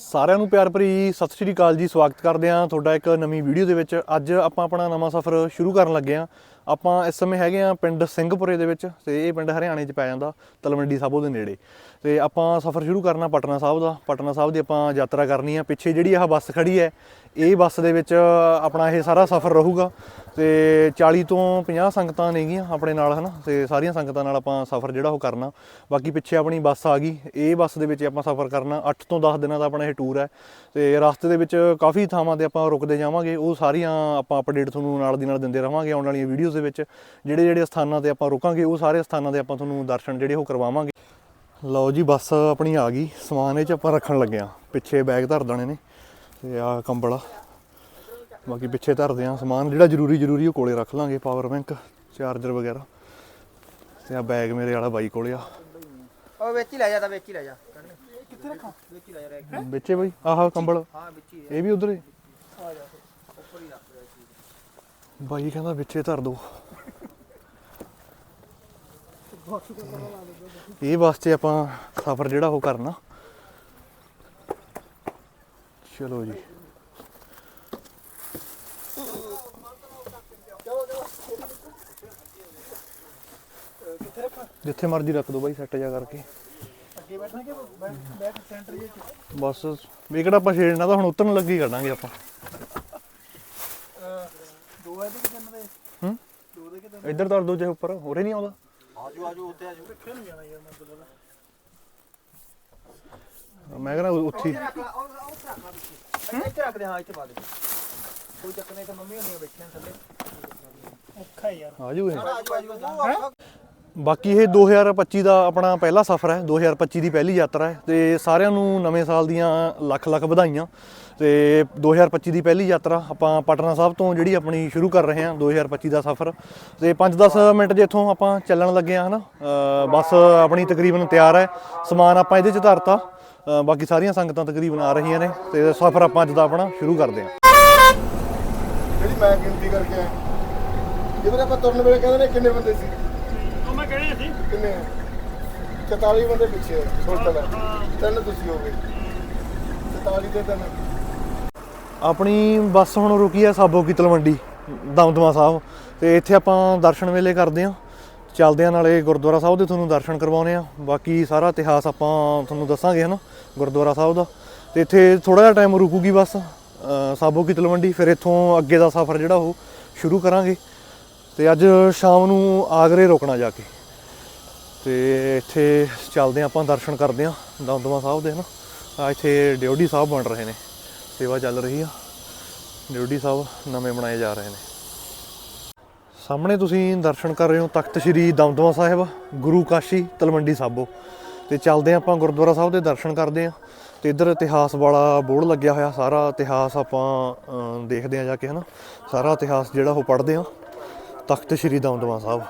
ਸਾਰਿਆਂ ਨੂੰ ਪਿਆਰ ਭਰੀ ਸਤਿ ਸ਼੍ਰੀ ਅਕਾਲ ਜੀ, ਸਵਾਗਤ ਕਰਦੇ ਹਾਂ ਤੁਹਾਡਾ ਇੱਕ ਨਵੀਂ ਵੀਡੀਓ ਦੇ ਵਿੱਚ। ਅੱਜ ਆਪਾਂ ਆਪਣਾ ਨਵਾਂ ਸਫ਼ਰ ਸ਼ੁਰੂ ਕਰਨ ਲੱਗੇ ਹਾਂ। ਆਪਾਂ ਇਸ ਸਮੇਂ ਹੈਗੇ ਆ ਪਿੰਡ ਸਿੰਘਪੁਰੇ ਦੇ ਵਿੱਚ ਤੇ ਇਹ ਪਿੰਡ ਹਰਿਆਣੇ 'ਚ ਪੈ ਜਾਂਦਾ, ਤਲਵੰਡੀ ਸਾਬੋ ਦੇ ਨੇੜੇ। ਤੇ ਆਪਾਂ ਸਫ਼ਰ ਸ਼ੁਰੂ ਕਰਨਾ ਪਟਨਾ ਸਾਹਿਬ ਦਾ। ਪਟਨਾ ਸਾਹਿਬ ਦੀ ਆਪਾਂ ਯਾਤਰਾ ਕਰਨੀ ਆ। ਪਿੱਛੇ ਜਿਹੜੀ ਆਹ ਬੱਸ ਖੜੀ ਹੈ, ਇਹ ਬੱਸ ਦੇ ਵਿੱਚ ਆਪਣਾ ਇਹ ਸਾਰਾ ਸਫ਼ਰ ਰਹੂਗਾ। ਤੇ 40 ਤੋਂ 50 ਸੰਗਤਾਂ ਨੇਗੀਆਂ ਆਪਣੇ ਨਾਲ, ਹਨਾ? ਤੇ ਸਾਰੀਆਂ ਸੰਗਤਾਂ ਨਾਲ ਆਪਾਂ ਸਫ਼ਰ ਜਿਹੜਾ ਉਹ ਕਰਨਾ। ਬਾਕੀ ਪਿੱਛੇ ਆਪਣੀ ਬੱਸ ਆ ਗਈ। ਇਹ ਬੱਸ ਦੇ ਵਿੱਚ ਆਪਾਂ ਸਫ਼ਰ ਕਰਨਾ। 8 ਤੋਂ 10 ਦਿਨਾਂ ਦਾ ਆਪਣਾ ਇਹ ਟੂਰ ਹੈ। ਤੇ ਰਸਤੇ ਦੇ ਵਿੱਚ ਕਾਫੀ ਥਾਵਾਂ ਤੇ ਆਪਾਂ ਰੁਕਦੇ ਜਾਵਾਂਗੇ। ਉਹ ਸਾਰੀਆਂ ਆਪਾਂ ਅਪਡੇਟ ਤੁਹਾਨੂੰ ਨਾਲ ਦੀ ਨਾਲ ਦਿੰਦੇ ਰਵਾਂਗੇ ਆਉਣ ਵਾਲੀਆਂ ਵੀਡੀਓਜ਼ ਦੇ ਵਿੱਚ ਜਿਹੜੇ ਜਿਹੜੇ ਸਥਾਨਾਂ ਤੇ ਆਪਾਂ ਰੁਕਾਂਗੇ ਉਹ ਸਾਰੇ ਸਥਾਨਾਂ ਦੇ ਆਪਾਂ ਤੁਹਾਨੂੰ ਦਰਸ਼ਨ ਜਿਹੜੇ ਉਹ ਕਰਵਾਵਾਂਗੇ। ਲਓ ਜੀ ਬੱਸ ਆਪਣੀ ਆ ਗਈ। ਸਮਾਨ ਇਹ ਚ ਆਪਾਂ ਰੱਖਣ ਲੱਗੇ ਆ ਪਿੱਛੇ ਬੈਗ ਧਰ ਦੇਣੇ ਨੇ ਤੇ ਆ ਕੰਬਲ ਬਾਕੀ ਪਿੱਛੇ ਧਰਦੇ ਆ ਸਮਾਨ। ਜਿਹੜਾ ਜ਼ਰੂਰੀ ਜ਼ਰੂਰੀ ਉਹ ਕੋਲੇ ਰੱਖ ਲਾਂਗੇ ਪਾਵਰ ਬੈਂਕ ਚਾਰਜਰ ਵਗੈਰਾ। ਤੇ ਆ ਬੈਗ ਮੇਰੇ ਵਾਲਾ ਬਾਈ ਕੋਲੇ ਆ। ਉਹ ਵਿੱਚ ਹੀ ਲੈ ਜਾ ਤਾਂ ਵਿੱਚ ਹੀ ਲੈ ਜਾ। ਕਿੱਥੇ ਰੱਖਾਂ? ਵਿੱਚ ਹੀ ਲੈ ਜਾ ਵਿੱਚੇ ਬਾਈ? ਆਹ ਕੰਬਲ। ਹਾਂ ਵਿੱਚ ਹੀ ਇਹ ਵੀ ਉਧਰ ਹੀ। ਆ ਜਾ। ਉੱਪਰ ਹੀ ਰੱਖ। ਬਾਈ ਕਹਿੰਦਾ ਵਿੱਚੇ ਧਰ ਦੋ। ਇਹ ਵਾਸਤੇ ਆਪਾਂ ਸਫ਼ਰ ਜਿਹੜਾ ਉਹ ਕਰਨਾ। ਚਲੋ ਜੀ। ਜਿੱਥੇ ਮਰਜ਼ੀ ਰੱਖ ਦੋ ਬਾਈ ਸੈੱਟ ਜਾ ਕਰਕੇ। ਅੱਗੇ ਬੈਠਣਾ ਕਿ ਬੈਕ ਸੈਂਟਰ ਜੇ ਬਸ, ਵੀ ਕਿਹੜਾ ਆਪਾਂ ਛੇੜਨਾ ਤਾਂ ਹੁਣ ਉਤਰਨ ਲੱਗੀ ਕੱਢਾਂਗੇ ਆਪਾਂ। ਦੋ ਹੈ ਤੇ ਕਿੰਨੇ ਦੇ? ਹੂੰ? ਦੋ ਦੇ ਕਿੰਨੇ ਇੱਧਰ ਧਰ ਦੋ ਜੇ ਉੱਪਰ ਹੋਰੇ ਨਹੀਂ ਆਉਂਦਾ। ਆਜੋ ਆਜੋ ਉੱਤੇ ਆਜੋ। ਕਿੱਥੇ ਨੂੰ ਜਾਣਾ ਯਾਰ ਮੈਂ ਬੋਲਦਾ ਮੈਂ ਕਹਿੰਦਾ ਉੱਥੇ ਹੀ। ਰੱਖ ਲਾ ਉਹ ਉਹ ਰੱਖ ਲਾ ਵਿੱਚ ਇੱਥੇ ਰੱਖ ਦੇ ਹਾਂ ਇੱਥੇ ਪਾ ਦੇ। ਕੋਈ ਚੱਕਰ ਨਹੀਂ ਤਾਂ ਮੰਮੀ ਹੋਣੀ ਬੈਠੀਆਂ ਥੱਲੇ। ਔਖਾ ਯਾਰ। ਆ ਜੂ ਇਹ ਆਜੋ ਆਜੋ ਬਾਕੀ ਇਹ 2025 ਦਾ ਆਪਣਾ ਪਹਿਲਾ ਸਫ਼ਰ ਹੈ। 2025 ਦੀ ਪਹਿਲੀ ਯਾਤਰਾ ਹੈ। ਤੇ ਸਾਰਿਆਂ ਨੂੰ ਨਵੇਂ ਸਾਲ ਦੀਆਂ ਲੱਖ ਲੱਖ ਵਧਾਈਆਂ। ਤੇ 2025 ਦੀ ਪਹਿਲੀ ਯਾਤਰਾ ਆਪਾਂ ਪਟਨਾ ਸਾਹਿਬ ਤੋਂ ਜਿਹੜੀ ਆਪਣੀ ਸ਼ੁਰੂ ਕਰ ਰਹੇ ਹਾਂ 2025 ਦਾ ਸਫ਼ਰ। ਤੇ 5-10 ਮਿੰਟ ਜੇ ਇੱਥੋਂ ਆਪਾਂ ਚੱਲਣ ਲੱਗੇ ਆ ਹਨਾ? ਬੱਸ ਆਪਣੀ ਤਕਰੀਬਨ ਤਿਆਰ ਹੈ ਸਮਾਨ ਆਪਾਂ ਇਹਦੇ 'ਚ ਧਰਤਾ। ਬਾਕੀ ਸਾਰੀਆਂ ਸੰਗਤਾਂ ਤਕਰੀਬਨ ਆ ਰਹੀਆਂ ਨੇ ਤੇ ਸਫ਼ਰ ਆਪਾਂ ਅੱਜ ਦਾ ਆਪਣਾ ਸ਼ੁਰੂ ਕਰਦੇ ਹਾਂ। ਜਿਹੜੀ ਮੈਂ ਗਿਣਤੀ ਕਰਕੇ ਆਇਆ। ਜਦੋਂ ਆਪਾਂ ਤੁਰਨ ਵੇਲੇ ਕਹਿੰਦੇ ਨੇ ਕਿੰਨੇ ਬੰਦੇ ਸੀ? ਉਹ ਮੈਂ ਕਹਿਣੀ ਸੀ। ਕਿੰਨੇ 44 ਬੰਦੇ ਪਿੱਛੇ ਟੋਟਲ ਤਿੰਨ ਤੁਸੀਂ ਹੋਗੇ 44 ਦੇ ਤਿੰਨ। ਆਪਣੀ ਬੱਸ ਹੁਣ ਰੁਕੀ ਆ ਸਾਬੋ ਕੀ ਤਲਵੰਡੀ, ਦਮਦਮਾ ਸਾਹਿਬ। ਤੇ ਇੱਥੇ ਆਪਾਂ ਦਰਸ਼ਨ ਵੇਲੇ ਕਰਦੇ ਆ। ਚੱਲਦੇ ਆ ਨਾਲੇ ਗੁਰਦੁਆਰਾ ਸਾਹਿਬ ਦੇ ਤੁਹਾਨੂੰ ਦਰਸ਼ਨ ਕਰਵਾਉਨੇ ਆ। ਬਾਕੀ ਸਾਰਾ ਇਤਿਹਾਸ ਆਪਾਂ ਤੁਹਾਨੂੰ ਦੱਸਾਂਗੇ ਹਨਾ, ਗੁਰਦੁਆਰਾ ਸਾਹਿਬ ਦਾ। ਤੇ ਇੱਥੇ ਥੋੜਾ ਜਿਹਾ ਟਾਈਮ ਰੁਕੂਗੀ ਬੱਸ ਸਾਬੋ ਕੀ ਤਲਵੰਡੀ, ਫਿਰ ਇੱਥੋਂ ਅੱਗੇ ਦਾ ਸਫ਼ਰ ਜਿਹੜਾ ਉਹ ਸ਼ੁਰੂ ਕਰਾਂਗੇ। ਤੇ ਅੱਜ ਸ਼ਾਮ ਨੂੰ ਆਗਰੇ ਰੁਕਣਾ ਜਾ ਕੇ। ਤੇ ਇੱਥੇ ਚੱਲਦੇ ਆ ਆਪਾਂ, ਦਰਸ਼ਨ ਕਰਦੇ ਆ ਦਮਦਮਾ ਸਾਹਿਬ ਦੇ ਹਨਾ। ਆ ਇੱਥੇ ਡਿਓਡੀ ਸਾਹਿਬ ਬਣ ਰਹੇ ਨੇ। ਸੇਵਾ ਚੱਲ ਰਹੀ ਆ। ਡਿਊਟੀ ਸਾਹਿਬ ਨਵੇਂ ਬਣਾਏ ਜਾ ਰਹੇ ਨੇ। ਸਾਹਮਣੇ ਤੁਸੀਂ ਦਰਸ਼ਨ ਕਰ ਰਹੇ ਹੋ ਤਖਤ ਸ੍ਰੀ ਦਮਦਮਾ ਸਾਹਿਬ, ਗੁਰੂ ਕਾਸ਼ੀ, ਤਲਵੰਡੀ ਸਾਬੋ। ਤੇ ਚੱਲਦੇ ਆਪਾਂ ਗੁਰਦੁਆਰਾ ਸਾਹਿਬ ਦੇ ਦਰਸ਼ਨ ਕਰਦੇ ਆ ਤੇ ਇੱਧਰ ਇਤਿਹਾਸ ਵਾਲਾ ਬੋਰਡ ਲੱਗਿਆ ਹੋਇਆ, ਸਾਰਾ ਇਤਿਹਾਸ ਆਪਾਂ ਦੇਖਦੇ ਆ ਜਾ ਕੇ, ਹਨਾ। ਸਾਰਾ ਇਤਿਹਾਸ ਜਿਹੜਾ ਉਹ ਪੜ੍ਹਦੇ ਆ ਤਖਤ ਸ੍ਰੀ ਦਮਦਮਾ ਸਾਹਿਬ।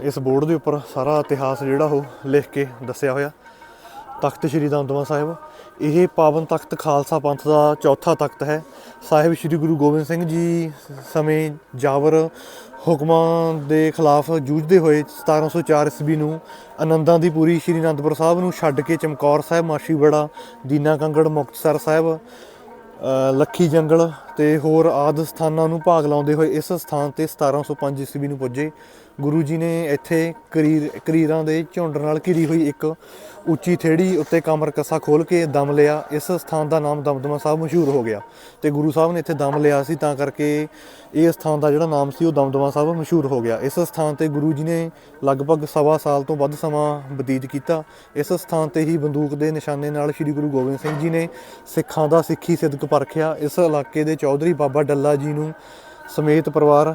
ਇਸ ਬੋਰਡ ਦੇ ਉੱਪਰ ਸਾਰਾ ਇਤਿਹਾਸ ਜਿਹੜਾ ਉਹ ਲਿਖ ਕੇ ਦੱਸਿਆ ਹੋਇਆ। ਤਖਤ ਸ੍ਰੀ ਦਮਦਮਾ ਸਾਹਿਬ। ਇਹ ਪਾਵਨ ਤਖਤ ਖਾਲਸਾ ਪੰਥ ਦਾ ਚੌਥਾ ਤਖਤ ਹੈ। ਸਾਹਿਬ ਸ੍ਰੀ ਗੁਰੂ ਗੋਬਿੰਦ ਸਿੰਘ ਜੀ ਸਮੇਂ ਜਾਵਰ ਹੁਕਮਾਂ ਦੇ ਖਿਲਾਫ ਜੂਝਦੇ ਹੋਏ 1704 ਈਸਵੀ ਨੂੰ ਆਨੰਦਾਂ ਦੀ ਪੂਰੀ ਸ੍ਰੀ ਅਨੰਦਪੁਰ ਸਾਹਿਬ ਨੂੰ ਛੱਡ ਕੇ ਚਮਕੌਰ ਸਾਹਿਬ ਮਾਛੀਵਾੜਾ ਦੀਨਾ ਕੰਗੜ, ਮੁਕਤਸਰ ਸਾਹਿਬ ਲੱਖੀ ਜੰਗਲ ਤੇ ਹੋਰ ਆਦ ਸਥਾਨਾਂ ਨੂੰ ਭਾਗ ਲਾਉਂਦੇ ਹੋਏ ਇਸ ਸਥਾਨ ਤੇ 1705 ਈਸਵੀ ਨੂੰ ਪੁੱਜੇ। ਗੁਰੂ ਜੀ ਨੇ ਇੱਥੇ ਕਰੀਰ ਕਰੀਰਾਂ ਦੇ ਝੁੰਡ ਨਾਲ ਘਿਰੀ ਹੋਈ ਇੱਕ ਉੱਚੀ ਥੇੜੀ ਉੱਤੇ ਕਮਰ ਕੱਸਾ ਖੋਲ ਕੇ ਦਮ ਲਿਆ। ਇਸ ਸਥਾਨ ਦਾ ਨਾਮ ਦਮਦਮਾ ਸਾਹਿਬ ਮਸ਼ਹੂਰ ਹੋ ਗਿਆ ਤੇ ਗੁਰੂ ਸਾਹਿਬ ਨੇ ਇੱਥੇ ਦਮ ਲਿਆ ਸੀ ਤਾਂ ਕਰਕੇ ਇਹ ਸਥਾਨ ਦਾ ਜਿਹੜਾ ਨਾਮ ਸੀ ਉਹ ਦਮਦਮਾ ਸਾਹਿਬ ਮਸ਼ਹੂਰ ਹੋ ਗਿਆ। ਇਸ ਸਥਾਨ ਤੇ ਗੁਰੂ ਜੀ ਨੇ ਲਗਭਗ ਸਵਾ ਸਾਲ ਤੋਂ ਵੱਧ ਸਮਾਂ ਬਤੀਤ ਕੀਤਾ। ਇਸ ਸਥਾਨ ਤੇ ਹੀ ਬੰਦੂਕ ਦੇ ਨਿਸ਼ਾਨੇ ਨਾਲ ਸ੍ਰੀ ਗੁਰੂ ਗੋਬਿੰਦ ਸਿੰਘ ਜੀ ਨੇ ਸਿੱਖਾਂ ਦਾ ਸਿੱਖੀ ਸਿਦਕ ਪਰਖਿਆ। ਇਸ ਇਲਾਕੇ ਦੇ ਚੌਧਰੀ ਬਾਬਾ ਡੱਲਾ ਜੀ ਨੂੰ ਸਮੇਤ ਪਰਿਵਾਰ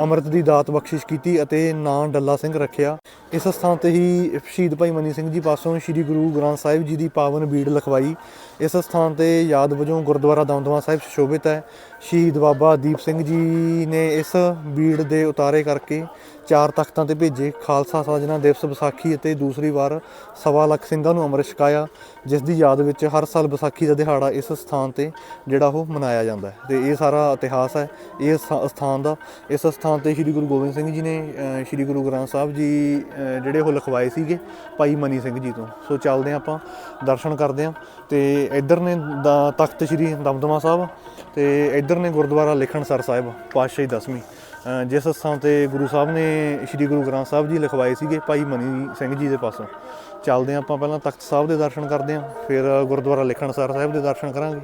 ਅੰਮ੍ਰਿਤ ਦੀ ਦਾਤ ਬਖਸ਼ਿਸ਼ ਕੀਤੀ ਅਤੇ ਨਾਂ ਡੱਲਾ ਸਿੰਘ ਰੱਖਿਆ। ਇਸ ਸਥਾਨ ਤੇ ਹੀ ਸ਼ਹੀਦ ਭਾਈ ਮਨੀ ਸਿੰਘ ਜੀ ਪਾਸੋਂ ਸ੍ਰੀ ਗੁਰੂ ਗ੍ਰੰਥ ਸਾਹਿਬ ਜੀ ਦੀ ਪਾਵਨ ਬੀੜ ਲਖਵਾਈ। ਇਸ ਸਥਾਨ ਤੇ ਯਾਦ ਵਜੋਂ ਗੁਰਦੁਆਰਾ ਦਮਦਮਾ ਸਾਹਿਬ ਸੁਸ਼ੋਭਿਤ ਹੈ। ਸ਼ਹੀਦ ਬਾਬਾ ਦੀਪ ਸਿੰਘ ਜੀ ਨੇ ਇਸ ਬੀੜ ਦੇ ਉਤਾਰੇ ਕਰਕੇ ਚਾਰ ਤਖਤਾਂ ਤੇ ਭੇਜੇ। ਖਾਲਸਾ ਸਾਜਨਾ ਦਿਵਸ ਵਿਸਾਖੀ ਅਤੇ ਦੂਸਰੀ ਵਾਰ ਸਵਾ ਲੱਖ ਸਿੰਘਾਂ ਨੂੰ ਅੰਮ੍ਰਿਤ ਛਕਾਇਆ, ਜਿਸ ਦੀ ਯਾਦ ਵਿੱਚ ਹਰ ਸਾਲ ਵਿਸਾਖੀ ਦਾ ਦਿਹਾੜਾ ਇਸ ਸਥਾਨ ਤੇ ਜਿਹੜਾ ਉਹ ਮਨਾਇਆ ਜਾਂਦਾ ਹੈ। ਤੇ ਇਹ ਸਾਰਾ ਇਤਿਹਾਸ ਹੈ, ਇਹ ਸਥਾ- ਸਥਾਨ ਦਾ। ਇਸ ਸਥਾਨ ਤੇ ਸ੍ਰੀ ਗੁਰੂ ਗੋਬਿੰਦ ਸਿੰਘ ਜੀ ਨੇ ਸ੍ਰੀ ਗੁਰੂ ਗ੍ਰੰਥ ਸਾਹਿਬ ਜੀ ਜਿਹੜੇ ਉਹ ਲਿਖਵਾਏ ਸੀਗੇ ਭਾਈ ਮਨੀ ਸਿੰਘ ਜੀ ਤੋਂ। ਸੋ ਚੱਲਦੇ ਹਾਂ ਆਪਾਂ, ਦਰਸ਼ਨ ਕਰਦੇ ਹਾਂ। ਤੇ ਇੱਧਰ ਨੇ ਦਾ ਤਖਤ ਸ੍ਰੀ ਦਮਦਮਾ ਸਾਹਿਬ, ਤੇ ਇੱਧਰ ਨੇ ਗੁਰਦੁਆਰਾ ਲਿਖਣਸਰ ਸਾਹਿਬ, ਪਾਤਸ਼ਾਹੀ ਦਸਵੀਂ। ਜਿਸ ਸਥਾਨ ਤੇ ਗੁਰੂ ਸਾਹਿਬ ਨੇ ਸ੍ਰੀ ਗੁਰੂ ਗ੍ਰੰਥ ਸਾਹਿਬ ਜੀ ਲਿਖਵਾਏ ਸੀਗੇ ਭਾਈ ਮਨੀ ਸਿੰਘ ਜੀ ਦੇ ਪਾਸੋਂ। ਚੱਲਦੇ ਹਾਂ ਆਪਾਂ ਪਹਿਲਾਂ ਤਖਤ ਸਾਹਿਬ ਦੇ ਦਰਸ਼ਨ ਕਰਦੇ ਹਾਂ, ਫਿਰ ਗੁਰਦੁਆਰਾ ਲਿਖਣਸਰ ਸਾਹਿਬ ਦੇ ਦਰਸ਼ਨ ਕਰਾਂਗੇ।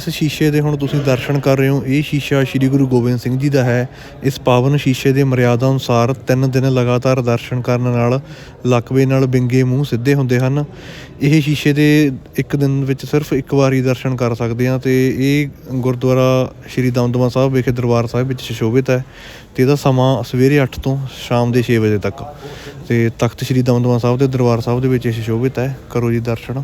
ਜਿਸ ਸ਼ੀਸ਼ੇ ਦੇ ਹੁਣ ਤੁਸੀਂ ਦਰਸ਼ਨ ਕਰ ਰਹੇ ਹੋ, ਇਹ ਸ਼ੀਸ਼ਾ ਸ੍ਰੀ ਗੁਰੂ ਗੋਬਿੰਦ ਸਿੰਘ ਜੀ ਦਾ ਹੈ। ਇਸ ਪਾਵਨ ਸ਼ੀਸ਼ੇ ਦੇ ਮਰਿਆਦਾ ਅਨੁਸਾਰ ਤਿੰਨ ਦਿਨ ਲਗਾਤਾਰ ਦਰਸ਼ਨ ਕਰਨ ਨਾਲ ਲਕਵੇ ਨਾਲ ਬਿੰਗੇ ਮੂੰਹ ਸਿੱਧੇ ਹੁੰਦੇ ਹਨ। ਇਹ ਸ਼ੀਸ਼ੇ ਦੇ ਇੱਕ ਦਿਨ ਵਿੱਚ ਸਿਰਫ ਇੱਕ ਵਾਰੀ ਦਰਸ਼ਨ ਕਰ ਸਕਦੇ ਹਾਂ ਤੇ ਇਹ ਗੁਰਦੁਆਰਾ ਸ੍ਰੀ ਦਮਦਮਾ ਸਾਹਿਬ ਵਿਖੇ ਦਰਬਾਰ ਸਾਹਿਬ ਵਿੱਚ ਸੁਸ਼ੋਭਿਤ ਹੈ ਤੇ ਇਹਦਾ ਸਮਾਂ ਸਵੇਰੇ 8 ਤੋਂ ਸ਼ਾਮ ਦੇ 6 ਵਜੇ ਤੱਕ। ਤੇ ਤਖਤ ਸ੍ਰੀ ਦਮਦਮਾ ਸਾਹਿਬ ਦੇ ਦਰਬਾਰ ਸਾਹਿਬ ਦੇ ਵਿੱਚ ਇਹ ਸੁਸ਼ੋਭਿਤ ਹੈ। ਕਰੋ ਜੀ ਦਰਸ਼ਨ।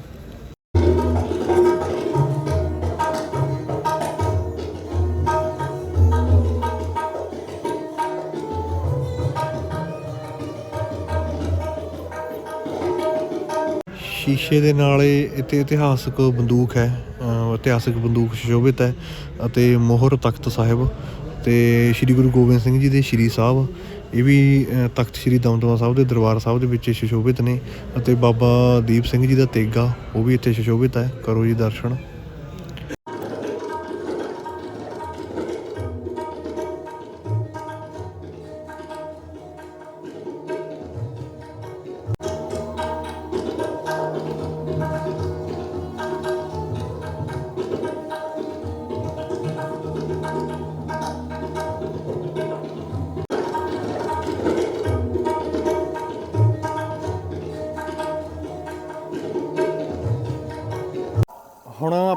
ਸ਼ੀਸ਼ੇ ਦੇ ਨਾਲ ਇਹ ਇੱਥੇ ਇਤਿਹਾਸਕ ਬੰਦੂਕ ਹੈ ਇਤਿਹਾਸਕ ਬੰਦੂਕ ਸੁਸ਼ੋਭਿਤ ਹੈ ਅਤੇ ਮੋਹਰ ਤਖਤ ਸਾਹਿਬ ਤੇ ਸ੍ਰੀ ਗੁਰੂ ਗੋਬਿੰਦ ਸਿੰਘ ਜੀ ਦੇ ਸ੍ਰੀ ਸਾਹਿਬ, ਇਹ ਵੀ ਤਖਤ ਸ੍ਰੀ ਦਮਦਮਾ ਸਾਹਿਬ ਦੇ ਦਰਬਾਰ ਸਾਹਿਬ ਦੇ ਵਿੱਚ ਸੁਸ਼ੋਭਿਤ ਨੇ ਅਤੇ ਬਾਬਾ ਦੀਪ ਸਿੰਘ ਜੀ ਦਾ ਤੇਗਾ, ਉਹ ਵੀ ਇੱਥੇ ਸੁਸ਼ੋਭਿਤ ਹੈ, ਕਰੋ ਜੀ ਦਰਸ਼ਨ।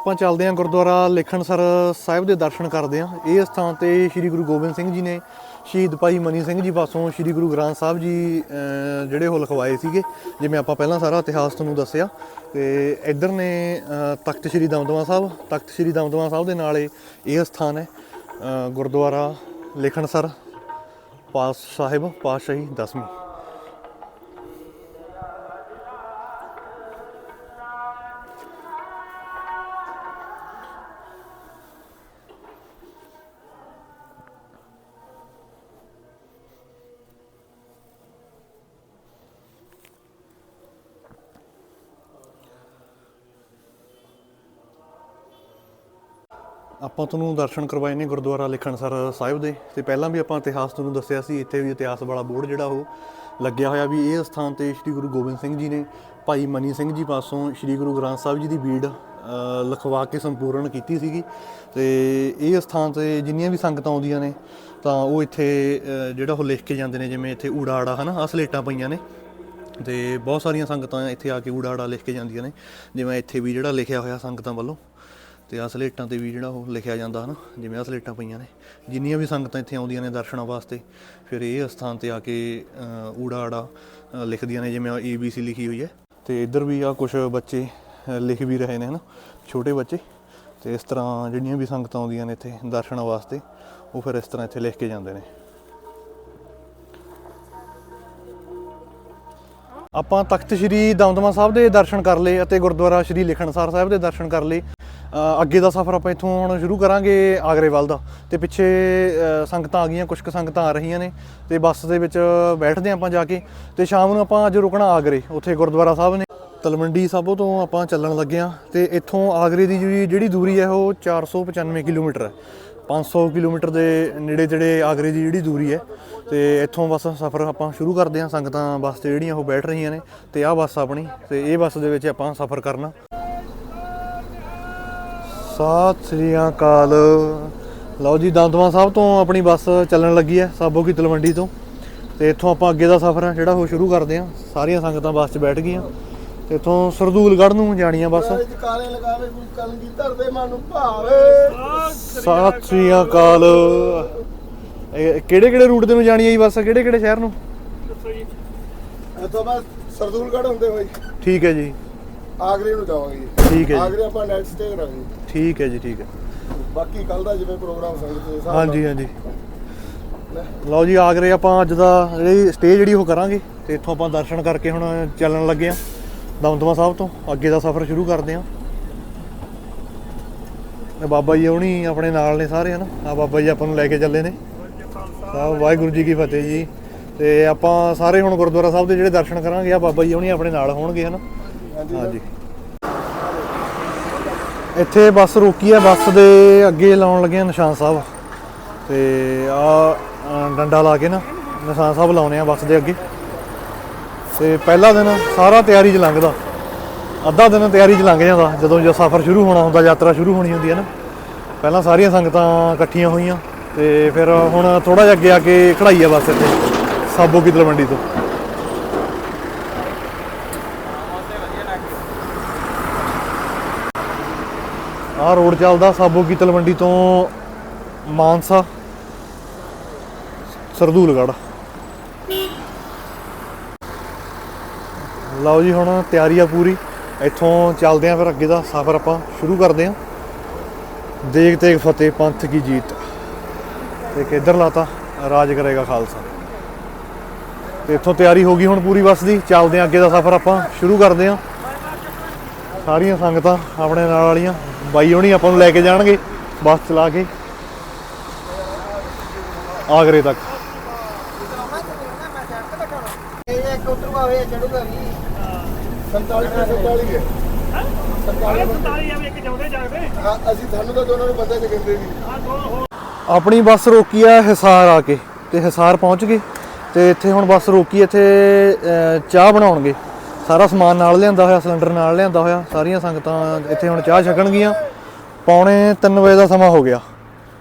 ਆਪਾਂ ਚੱਲਦੇ ਹਾਂ ਗੁਰਦੁਆਰਾ ਲੇਖਣਸਰ ਸਾਹਿਬ ਦੇ ਦਰਸ਼ਨ ਕਰਦੇ ਹਾਂ। ਇਹ ਸਥਾਨ ਤੇ ਸ੍ਰੀ ਗੁਰੂ ਗੋਬਿੰਦ ਸਿੰਘ ਜੀ ਨੇ ਸ਼ਹੀਦ ਭਾਈ ਮਨੀ ਸਿੰਘ ਜੀ ਪਾਸੋਂ ਸ੍ਰੀ ਗੁਰੂ ਗ੍ਰੰਥ ਸਾਹਿਬ ਜੀ ਜਿਹੜੇ ਉਹ ਲਿਖਵਾਏ ਸੀਗੇ ਜਿਵੇਂ ਆਪਾਂ ਪਹਿਲਾਂ ਸਾਰਾ ਇਤਿਹਾਸ ਤੁਹਾਨੂੰ ਦੱਸਿਆ। ਤੇ ਇੱਧਰ ਨੇ ਤਖਤ ਸ੍ਰੀ ਦਮਦਮਾ ਸਾਹਿਬ ਤਖਤ ਸ੍ਰੀ ਦਮਦਮਾ ਸਾਹਿਬ ਦੇ ਨਾਲ ਇਹ ਇਹ ਸਥਾਨ ਹੈ। ਅਹ, ਗੁਰਦੁਆਰਾ ਲੇਖਣਸਰ ਪਾਸ ਸਾਹਿਬ ਪਾਤਸ਼ਾਹੀ ਦਸਵੀਂ। ਆਪਾਂ ਤੁਹਾਨੂੰ ਦਰਸ਼ਨ ਕਰਵਾਏ ਨੇ ਗੁਰਦੁਆਰਾ ਲਿਖਣਸਰ ਸਾਹਿਬ ਦੇ। ਤੇ ਪਹਿਲਾਂ ਵੀ ਆਪਾਂ ਇਤਿਹਾਸ ਤੁਹਾਨੂੰ ਦੱਸਿਆ ਸੀ, ਇੱਥੇ ਵੀ ਇਤਿਹਾਸ ਵਾਲਾ ਬੋਰਡ ਜਿਹੜਾ ਉਹ ਲੱਗਿਆ ਹੋਇਆ ਵੀ ਇਹ ਸਥਾਨ ਤੇ ਸ੍ਰੀ ਗੁਰੂ ਗੋਬਿੰਦ ਸਿੰਘ ਜੀ ਨੇ ਭਾਈ ਮਨੀ ਸਿੰਘ ਜੀ ਪਾਸੋਂ ਸ੍ਰੀ ਗੁਰੂ ਗ੍ਰੰਥ ਸਾਹਿਬ ਜੀ ਦੀ ਬੀੜ ਲਿਖਵਾ ਕੇ ਸੰਪੂਰਨ ਕੀਤੀ ਸੀਗੀ। ਤੇ ਇਹ ਸਥਾਨ ਤੇ ਜਿੰਨੀਆਂ ਵੀ ਸੰਗਤਾਂ ਆਉਂਦੀਆਂ ਨੇ, ਤਾਂ ਉਹ ਇੱਥੇ ਜਿਹੜਾ ਉਹ ਲਿਖ ਕੇ ਜਾਂਦੇ ਨੇ, ਜਿਵੇਂ ਇੱਥੇ ਊੜਾ ਆੜਾ ਹਨਾ, ਆਹ ਸਲੇਟਾਂ ਪਈਆਂ ਨੇ। ਤੇ ਬਹੁਤ ਸਾਰੀਆਂ ਸੰਗਤਾਂ ਇੱਥੇ ਆ ਕੇ ਊੜਾ ਲਿਖ ਕੇ ਜਾਂਦੀਆਂ ਨੇ, ਜਿਵੇਂ ਇੱਥੇ ਵੀ ਜਿਹੜਾ ਲਿਖਿਆ ਹੋਇਆ ਸੰਗਤਾਂ ਵੱਲੋਂ। ਤੇ ਆਹ ਸਲੇਟਾਂ ਤੇ ਵੀ ਜਿਹੜਾ ਉਹ ਲਿਖਿਆ ਜਾਂਦਾ ਹਨਾ ਜਿਵੇਂ ਆਹ ਸਲੇਟਾਂ ਪਈਆਂ ਨੇ। ਜਿੰਨੀਆਂ ਵੀ ਸੰਗਤਾਂ ਇੱਥੇ ਆਉਂਦੀਆਂ ਨੇ ਦਰਸ਼ਨਾਂ ਵਾਸਤੇ ਫਿਰ ਇਹ ਸਥਾਨ ਤੇ ਆ ਕੇ ਅ, ਆੜਾ ਲਿਖਦੀਆਂ ਨੇ ਜਿਵੇਂ ਏ ਬੀ ਸੀ ਲਿਖੀ ਹੋਈ ਹੈ। ਤੇ ਇੱਧਰ ਵੀ ਆ ਕੁਝ ਬੱਚੇ ਲਿਖ ਵੀ ਰਹੇ ਨੇ ਹਨਾ ਛੋਟੇ ਬੱਚੇ। ਤੇ ਇਸ ਤਰ੍ਹਾਂ ਜਿਹੜੀਆਂ ਵੀ ਸੰਗਤਾਂ ਆਉਂਦੀਆਂ ਨੇ ਇੱਥੇ ਦਰਸ਼ਨਾਂ ਵਾਸਤੇ ਉਹ ਫਿਰ ਇਸ ਤਰ੍ਹਾਂ ਇੱਥੇ ਲਿਖ ਕੇ ਜਾਂਦੇ ਨੇ। ਆਪਾਂ ਤਖਤ ਸ੍ਰੀ ਦਮਦਮਾ ਸਾਹਿਬ ਦੇ ਦਰਸ਼ਨ ਕਰ ਲਏ ਅਤੇ ਗੁਰਦੁਆਰਾ ਸ੍ਰੀ ਲਿਖਣਸਾਰ ਸਾਹਿਬ ਦੇ ਦਰਸ਼ਨ ਕਰ ਲਏ। ਅੱਗੇ ਦਾ ਸਫ਼ਰ ਆਪਾਂ ਇੱਥੋਂ ਹੁਣ ਸ਼ੁਰੂ ਕਰਾਂਗੇ ਆਗਰੇ ਵੱਲ ਦਾ। ਤੇ ਪਿੱਛੇ ਸੰਗਤਾਂ ਆ ਗਈਆਂ ਕੁਝ ਕੁ ਸੰਗਤਾਂ ਆ ਰਹੀਆਂ ਨੇ। ਤੇ ਬੱਸ ਦੇ ਵਿੱਚ ਬੈਠਦੇ ਹਾਂ ਆਪਾਂ ਜਾ ਕੇ। ਤੇ ਸ਼ਾਮ ਨੂੰ ਆਪਾਂ ਅੱਜ ਰੁਕਣਾ ਆਗਰੇ, ਉੱਥੇ ਗੁਰਦੁਆਰਾ ਸਾਹਿਬ ਨੇ। ਤਲਵੰਡੀ ਸਾਬੋ ਤੋਂ ਆਪਾਂ ਚੱਲਣ ਲੱਗੇ ਆ ਤੇ ਇੱਥੋਂ ਆਗਰੇ ਦੀ ਜਿਹੜੀ ਜਿਹੜੀ ਦੂਰੀ ਹੈ ਉਹ 495 ਕਿਲੋਮੀਟਰ ਹੈ। 500 ਕਿਲੋਮੀਟਰ ਦੇ ਨੇੜੇ ਤੇੜੇ ਆਗਰੇ ਦੀ ਜਿਹੜੀ ਦੂਰੀ ਹੈ ਤੇ ਇੱਥੋਂ ਬਸ ਸਫ਼ਰ ਆਪਾਂ ਸ਼ੁਰੂ ਕਰਦੇ ਹਾਂ, ਸੰਗਤਾਂ ਬੱਸ ਤੇ ਜਿਹੜੀਆਂ ਉਹ ਬੈਠ ਰਹੀਆਂ ਨੇ ਤੇ ਆਹ ਬੱਸ ਆਪਣੀ ਤੇ ਇਹ ਬੱਸ ਦੇ ਵਿੱਚ ਆਪਾਂ ਸਫ਼ਰ ਕਰਨਾ। ਸਤਿ ਸ੍ਰੀ ਅਕਾਲ। ਲਓ ਜੀ, ਦੰਦਵਾ ਸਾਹਿਬ ਤੋਂ ਆਪਣੀ ਬੱਸ ਚੱਲਣ ਲੱਗੀ ਹੈ, ਸਾਬੋ ਕੀ ਤਲਵੰਡੀ ਤੋਂ। ਤੇ ਇੱਥੋਂ ਆਪਾਂ ਅੱਗੇ ਦਾ ਸਫ਼ਰ ਜਿਹੜਾ ਉਹ ਸ਼ੁਰੂ ਕਰਦੇ ਹਾਂ। ਸਾਰੀਆਂ ਸੰਗਤਾਂ ਬੱਸ 'ਚ ਬੈਠ ਗਈਆਂ। ਤੇ ਇੱਥੋਂ ਸਰਦੂਲਗੜ੍ਹ ਨੂੰ ਜਾਣੀਆਂ ਬੱਸ। ਕਾਲੇ ਲਗਾਵੇ ਕੋਈ ਕਲਗੀ ਧਰਦੇ ਮਨ ਨੂੰ ਭਾਵੇ। ਸਤਿ ਸ੍ਰੀ ਅਕਾਲ। ਕਿਹੜੇ ਕਿਹੜੇ ਰੂਟ ਦੇ ਨੂੰ ਜਾਣੀ ਹੈ ਜੀ ਬੱਸ? ਕਿਹੜੇ ਕਿਹੜੇ ਸ਼ਹਿਰ ਨੂੰ? ਦੱਸੋ ਜੀ। ਇੱਥੋਂ ਬਸ ਸਰਦੂਲਗੜ੍ਹ ਹੁੰਦੇ ਹੋਏ। ਠੀਕ ਹੈ ਜੀ। ਆਗਰੇ ਨੂੰ ਜਾਵਾਂਗੇ ਜੀ। ਠੀਕ ਹੈ ਜੀ। ਆਗਰੇ ਆਪਾਂ ਨਾਈਟ ਸਟੇ ਕਰਾਂਗੇ। ਠੀਕ ਹੈ ਜੀ ਠੀਕ ਹੈ। ਬਾਕੀ ਕੱਲ ਦਾ ਜਿਵੇਂ ਪ੍ਰੋਗਰਾਮ ਸੰਗਤ ਦੇ ਹਿਸਾਬ ਹਾਂਜੀ ਨਾਲ। ਹਾਂਜੀ। ਲਓ ਜੀ ਆਗਰੇ ਆਪਾਂ ਅੱਜ ਦਾ ਜਿਹੜੀ ਸਟੇ ਜਿਹੜੀ ਉਹ ਕਰਾਂਗੇ। ਤੇ ਇੱਥੋਂ ਆਪਾਂ ਦਰਸ਼ਨ ਕਰਕੇ ਹੁਣ ਚੱਲਣ ਲੱਗੇ ਆ। ਦਮਦਮਾ ਸਾਹਿਬ ਤੋਂ, ਅੱਗੇ ਦਾ ਸਫ਼ਰ ਸ਼ੁਰੂ ਕਰਦੇ ਆ ਤੇ ਬਾਬਾ ਜੀ ਹੁਣੀ ਆਪਣੇ ਨਾਲ ਨੇ ਸਾਰੇ, ਹਨ? ਆ ਬਾਬਾ ਜੀ ਆਪਾਂ ਨੂੰ ਲੈ ਕੇ ਚੱਲੇ ਨੇ। ਸਾਹਿਬ ਵਾਹਿਗੁਰੂ ਜੀ ਕੀ ਫਤਿਹ ਜੀ। ਤੇ ਆਪਾਂ ਸਾਰੇ ਹੁਣ ਗੁਰਦੁਆਰਾ ਸਾਹਿਬ ਦੇ ਜਿਹੜੇ ਦਰਸ਼ਨ ਕਰਾਂਗੇ ਆ ਬਾਬਾ ਜੀ ਹੁਣੀ ਆਪਣੇ ਨਾਲ ਹੋਣਗੇ, ਹਨ? ਹਾਂਜੀ। ਹਾਂਜੀ ਇੱਥੇ ਬੱਸ ਰੋਕੀ ਹੈ ਬੱਸ ਦੇ ਅੱਗੇ ਲਾਉਣ ਲੱਗੇ ਆ ਨਿਸ਼ਾਨ ਸਾਹਿਬ। ਤੇ ਆ ਡੰਡਾ ਲਾ ਕੇ ਨਾ, ਨਿਸ਼ਾਨ ਸਾਹਿਬ ਲਾਉਣੇ ਆ ਬੱਸ ਦੇ ਅੱਗੇ। ਤੇ ਪਹਿਲਾ ਦਿਨ ਸਾਰਾ ਤਿਆਰੀ 'ਚ ਲੰਘਦਾ। ਅੱਧਾ ਦਿਨ ਤਿਆਰੀ 'ਚ ਲੰਘ ਜਾਂਦਾ, ਜਦੋਂ ਜੋ ਸਫ਼ਰ ਸ਼ੁਰੂ ਹੋਣਾ ਹੁੰਦਾ, ਯਾਤਰਾ ਸ਼ੁਰੂ ਹੋਣੀ ਹੁੰਦੀ ਹੈ ਨਾ। ਪਹਿਲਾਂ ਸਾਰੀਆਂ ਸੰਗਤਾਂ ਇਕੱਠੀਆਂ ਹੋਈਆਂ ਤੇ ਫਿਰ ਹੁਣ ਥੋੜਾ ਜਿਹਾ ਅੱਗੇ ਆ ਕੇ ਕਢਾਈ ਆ ਬਸ ਇੱਥੇ, ਸਾਬੋ ਕੀ ਤਲਵੰਡੀ ਤੋਂ। ਆਹ ਰੋਡ ਚੱਲਦਾ ਸਾਬੋ ਕੀ ਤਲਵੰਡੀ ਤੋਂ ਮਾਨਸਾ, ਸਰਦੂਲਗੜ੍ਹ। ਲਓ ਜੀ ਹੁਣ ਤਿਆਰੀ ਆ ਪੂਰੀ। ਇੱਥੋਂ ਚੱਲਦੇ ਆਂ ਫਿਰ ਅੱਗੇ ਦਾ ਸਫ਼ਰ ਆਪਾਂ, ਸ਼ੁਰੂ ਕਰਦੇ ਆਂ। ਦੇਖ ਤੇਗ ਫਤਿਹ, ਪੰਥ ਕੀ ਜੀਤ। ਤੇ ਕਿੱਧਰ ਲਾਤਾ? ਰਾਜ ਕਰੇਗਾ ਖਾਲਸਾ। ਤੇ ਇੱਥੋਂ ਤਿਆਰੀ ਹੋ ਗਈ ਹੁਣ ਪੂਰੀ ਬੱਸ ਦੀ। ਚੱਲਦੇ ਆਂ ਅੱਗੇ ਦਾ ਸਫ਼ਰ ਆਪਾਂ, ਸ਼ੁਰੂ ਕਰਦੇ ਆਂ। ਸਾਰੀਆਂ ਸੰਗਤਾਂ ਆਪਣੇ ਨਾਲ ਵਾਲੀਆਂ। ਬਾਈ ਹੋਣੀ ਆਪਾਂ ਨੂੰ ਲੈ ਕੇ ਜਾਣਗੇ, ਬੱਸ ਚਲਾ ਕੇ। ਆਗਰੇ ਤੱਕ ਇਹ ਇੱਕ ਉਤਰੂਗਾ ਹੋਇਆ ਚੜੂਗਾ ਵੀ 47 ਤੇ 47 ਹੈ। ਸਾਰੇ 47 ਆ ਵੀ ਇੱਕ ਜਾਉਂਦੇ ਜਾਗਦੇ ਹਾਂ ਅਸੀਂ ਤੁਹਾਨੂੰ ਤਾਂ ਦੋਨਾਂ ਨੂੰ ਪਤਾ ਚ ਕਹਿੰਦੇ ਵੀ। ਆ ਦੋ ਹੋਰ ਆਪਣੀ ਬੱਸ ਰੋਕੀ ਆ ਹਿਸਾਰ ਆ ਕੇ ਤੇ ਹਿਸਾਰ ਪਹੁੰਚ ਗਏ ਤੇ ਇੱਥੇ ਹੁਣ ਬੱਸ ਰੋਕੀ ਇੱਥੇ ਚਾਹ ਬਣਾਉਣਗੇ। ਸਾਰਾ ਸਮਾਨ ਨਾਲ ਲਿਆਂਦਾ ਹੋਇਆ ਸਿਲੰਡਰ ਨਾਲ ਲਿਆਂਦਾ ਹੋਇਆ ਸਾਰੀਆਂ ਸੰਗਤਾਂ ਇੱਥੇ ਹੁਣ ਚਾਹ ਛਕਣਗੀਆਂ। ਪੌਣੇ 3 ਵਜੇ ਦਾ ਸਮਾਂ ਹੋ ਗਿਆ।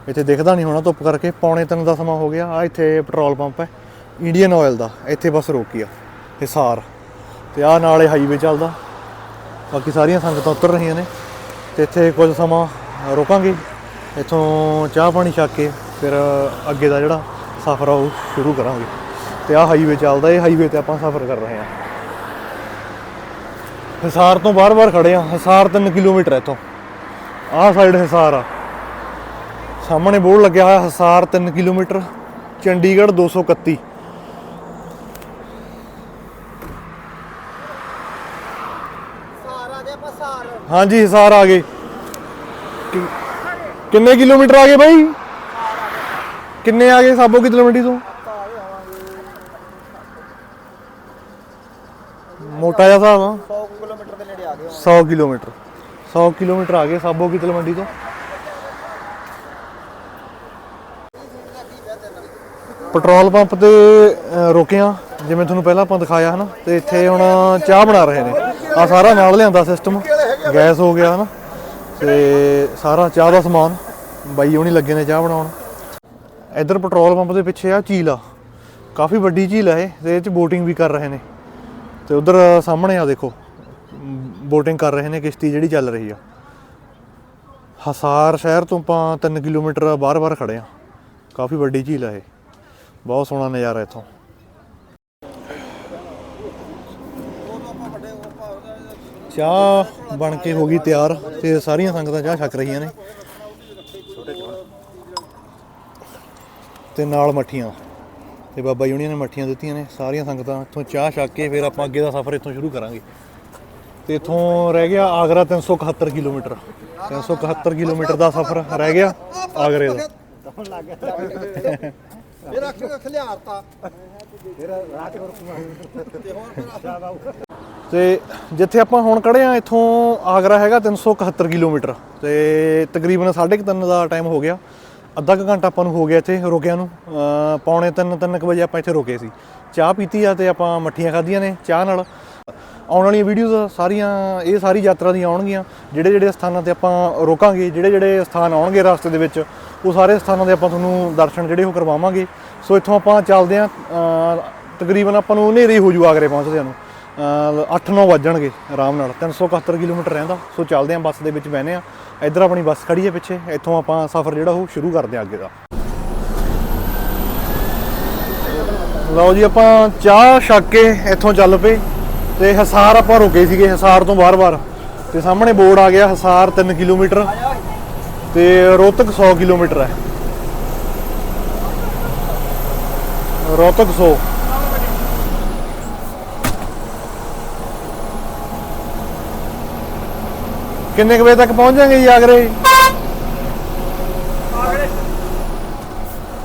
ਇੱਥੇ ਦਿਖਦਾ ਨਹੀਂ ਹੋਣਾ ਧੁੱਪ ਕਰਕੇ। ਪੌਣੇ 3 ਦਾ ਸਮਾਂ ਹੋ ਗਿਆ। ਆ ਇੱਥੇ ਪੈਟਰੋਲ ਪੰਪ ਹੈ ਇੰਡੀਅਨ ਆਇਲ ਦਾ। ਇੱਥੇ ਬੱਸ ਰੋਕੀ ਆ ਹਿਸਾਰ। ਤੇ ਨਾਲ ਇਹ ਹਾਈਵੇ ਚੱਲਦਾ। ਬਾਕੀ ਸਾਰੀਆਂ ਸੰਗਤਾਂ ਉਤਰ ਰਹੀਆਂ ਨੇ। ਤੇ ਇੱਥੇ ਕੁਝ ਸਮਾਂ ਰੁਕਾਂਗੇ। ਇੱਥੋਂ ਚਾਹ ਪਾਣੀ ਛੱਕ ਕੇ ਫਿਰ ਅੱਗੇ ਦਾ ਜਿਹੜਾ ਸਫ਼ਰ ਆ ਉਹ ਸ਼ੁਰੂ ਕਰਾਂਗੇ। ਤੇ ਆਹ ਹਾਈਵੇ ਚੱਲਦਾ। ਇਹ ਹਾਈਵੇ ਤੇ ਆਪਾਂ ਸਫ਼ਰ ਕਰ ਰਹੇ ਹਾਂ। ਹਿਸਾਰ ਤੋਂ ਬਾਰ-ਬਾਰ ਖੜੇ ਆ ਹਿਸਾਰ 3 ਕਿਲੋਮੀਟਰ ਹੈ ਇੱਥੋਂ। ਆਹ ਸਾਈਡ ਹਿਸਾਰ ਆ। ਸਾਹਮਣੇ ਬੋਰਡ ਲੱਗਿਆ ਹੋਇਆ। ਹਿਸਾਰ 3 ਕਿਲੋਮੀਟਰ। ਚੰਡੀਗੜ੍ਹ 231 ਹਾਂਜੀ ਹਿਸਾਰ ਆ ਗਏ। ਕਿੰਨੇ ਕਿਲੋਮੀਟਰ ਆ ਗਏ ਬਾਈ? ਕਿੰਨੇ ਆ ਗਏ ਸਾਬੋ ਕੀ ਤਲਵੰਡੀ ਤੋਂ? ਮੋਟਾ ਜਿਹਾ ਹਿਸਾਬ ਆ। 100 ਕਿਲੋਮੀਟਰ ਦੇ ਨੇੜੇ ਆ ਗਏ 100 ਕਿਲੋਮੀਟਰ। 100 ਕਿਲੋਮੀਟਰ ਆ ਗਏ ਸਾਬੋ ਕੀ ਤਲਵੰਡੀ ਤੋਂ। ਪੈਟਰੋਲ ਪੰਪ ਤੇ ਰੁਕੇ ਆ। ਜਿਵੇਂ ਤੁਹਾਨੂੰ ਪਹਿਲਾਂ ਆਪਾਂ ਦਿਖਾਇਆ ਹਨਾ ਤੇ ਇੱਥੇ ਹੁਣ ਚਾਹ ਬਣਾ ਰਹੇ ਨੇ। ਆ ਸਾਰਾ ਨਾਲ ਲਿਆਂਦਾ ਸਿਸਟਮ ਗੈਸ ਹੋ ਗਿਆ ਹਨਾ। ਤੇ ਸਾਰਾ ਚਾਹ ਦਾ ਸਮਾਨ, ਬਾਈ ਹੋਣੀ ਲੱਗੇ ਨੇ ਚਾਹ ਬਣਾਉਣ। ਇੱਧਰ ਪੈਟਰੋਲ ਪੰਪ ਦੇ ਪਿੱਛੇ ਆ ਝੀਲ ਆ। ਕਾਫੀ ਵੱਡੀ ਝੀਲ ਹੈ ਇਹ, ਤੇ ਇਹ ਚ ਬੋਟਿੰਗ ਵੀ ਕਰ ਰਹੇ ਨੇ। ਤੇ ਉਧਰ ਸਾਹਮਣੇ ਆ ਦੇਖੋ ਬੋਟਿੰਗ ਕਰ ਰਹੇ ਨੇ, ਕਿਸ਼ਤੀ ਜਿਹੜੀ ਚੱਲ ਰਹੀ ਆ। ਹਸਾਰ ਸ਼ਹਿਰ ਤੋਂ ਆਪਾਂ 3 ਕਿਲੋਮੀਟਰ ਬਾਹਰ-ਬਾਹਰ ਖੜੇ ਆ। ਕਾਫੀ ਵੱਡੀ ਝੀਲ ਆ ਇਹ। ਬਹੁਤ ਸੋਹਣਾ ਨਜ਼ਾਰਾ ਇੱਥੋਂ। ਚਾਹ ਬਣ ਕੇ ਹੋ ਗਈ ਤਿਆਰ ਤੇ ਸਾਰੀਆਂ ਸੰਗਤਾਂ ਚਾਹ ਛਕ ਰਹੀਆਂ ਨੇ। ਤੇ ਨਾਲ ਮੱਠੀਆਂ। ਤੇ ਬਾਬਾ ਜੀ ਨੇ ਮੱਠੀਆਂ ਦਿੱਤੀਆਂ ਨੇ ਸਾਰੀਆਂ ਸੰਗਤਾਂ ਇੱਥੋਂ ਚਾਹ ਛਕ ਕੇ ਫਿਰ ਆਪਾਂ ਅੱਗੇ ਦਾ ਸਫ਼ਰ ਇੱਥੋਂ ਸ਼ੁਰੂ ਕਰਾਂਗੇ। ਤੇ ਇੱਥੋਂ ਰਹਿ ਗਿਆ ਆਗਰਾ 371 ਕਿਲੋਮੀਟਰ। 371 ਕਿਲੋਮੀਟਰ ਦਾ ਸਫ਼ਰ ਰਹਿ ਗਿਆ ਆਗਰੇ ਦਾ। ਇਹ ਰੱਖ ਕੇ ਖਲਿਆਰਤਾ ਤੇ ਜਿੱਥੇ ਆਪਾਂ ਹੁਣ ਖੜੇ ਆ, ਇੱਥੋਂ ਆਗਰਾ ਹੈਗਾ 371 ਕਿਲੋਮੀਟਰ। ਤੇ ਤਕਰੀਬਨ 3:30 ਦਾ ਟਾਈਮ ਹੋ ਗਿਆ। ਅੱਧਾ ਕੁ ਘੰਟਾ ਆਪਾਂ ਨੂੰ ਹੋ ਗਿਆ ਇੱਥੇ ਰੁਕਿਆ ਨੂੰ। ਅਹ ਪੌਣੇ 3 3 ਵਜੇ ਆਪਾਂ ਇੱਥੇ ਰੁਕੇ ਸੀ। ਚਾਹ ਪੀਤੀ ਆ ਤੇ ਆਪਾਂ ਮੱਠੀਆਂ ਖਾਧੀਆਂ ਨੇ ਚਾਹ ਨਾਲ। ਆਉਣ ਵਾਲੀਆਂ ਵੀਡੀਓਜ਼ ਸਾਰੀਆਂ, ਇਹ ਸਾਰੀ ਯਾਤਰਾ ਦੀਆਂ ਆਉਣਗੀਆਂ। ਜਿਹੜੇ ਜਿਹੜੇ ਸਥਾਨਾਂ ਤੇ ਆਪਾਂ ਰੋਕਾਂਗੇ, ਜਿਹੜੇ ਜਿਹੜੇ ਸਥਾਨ ਆਉਣਗੇ ਰਸਤੇ ਦੇ ਵਿੱਚ, ਉਹ ਸਾਰੇ ਸਥਾਨਾਂ ਦੇ ਆਪਾਂ ਤੁਹਾਨੂੰ ਦਰਸ਼ਨ ਜਿਹੜੇ ਉਹ ਕਰਵਾਵਾਂਗੇ। ਸੋ ਇੱਥੋਂ ਆਪਾਂ ਚੱਲਦੇ ਆਂ ਤਕਰੀਬਨ ਆਪਾਂ ਨੂੰ ਹਨੇਰੇ ਹੋ ਜੂ ਆਗਰੇ ਪਹੁੰਚਦਿਆਂ ਨੂੰ। 8-9 ਵੱਜਣਗੇ ਆਰਾਮ ਨਾਲ 371 ਕਿਲੋਮੀਟਰ ਰਹਿੰਦਾ। ਸੋ ਚੱਲਦੇ ਆਂ ਬੱਸ ਦੇ ਵਿੱਚ ਬਹਿਨੇ ਆ। ਇੱਧਰ ਆਪਣੀ ਬੱਸ ਖੜੀ ਹੈ ਪਿੱਛੇ, ਇੱਥੋਂ ਆਪਾਂ ਸਫ਼ਰ ਜਿਹੜਾ ਉਹ ਸ਼ੁਰੂ ਕਰਦੇ ਆਂ ਅੱਗੇ ਦਾ। ਲਓ ਜੀ, ਆਪਾਂ ਚਾਹ ਛੱਕ ਕੇ ਇੱਥੋਂ ਚੱਲ ਪਏ ਤੇ ਹਸਾਰ ਆਪਾਂ ਰੁਕੇ ਸੀਗੇ, ਹਸਾਰ ਤੋਂ ਬਾਰ-ਬਾਰ ਤੇ ਸਾਹਮਣੇ ਬੋਰਡ ਆ ਗਿਆ, ਹਸਾਰ 3 ਕਿਲੋਮੀਟਰ ਤੇ ਰੋਹਤਕ 100 ਕਿਲੋਮੀਟਰ ਹੈ। ਰੋਹਤਕ 100 ਕਿੰਨੇ ਕੁ ਵਜੇ ਤੱਕ ਪਹੁੰਚ ਜਾਾਂਗੇ ਜੀ ਆਗਰੇ?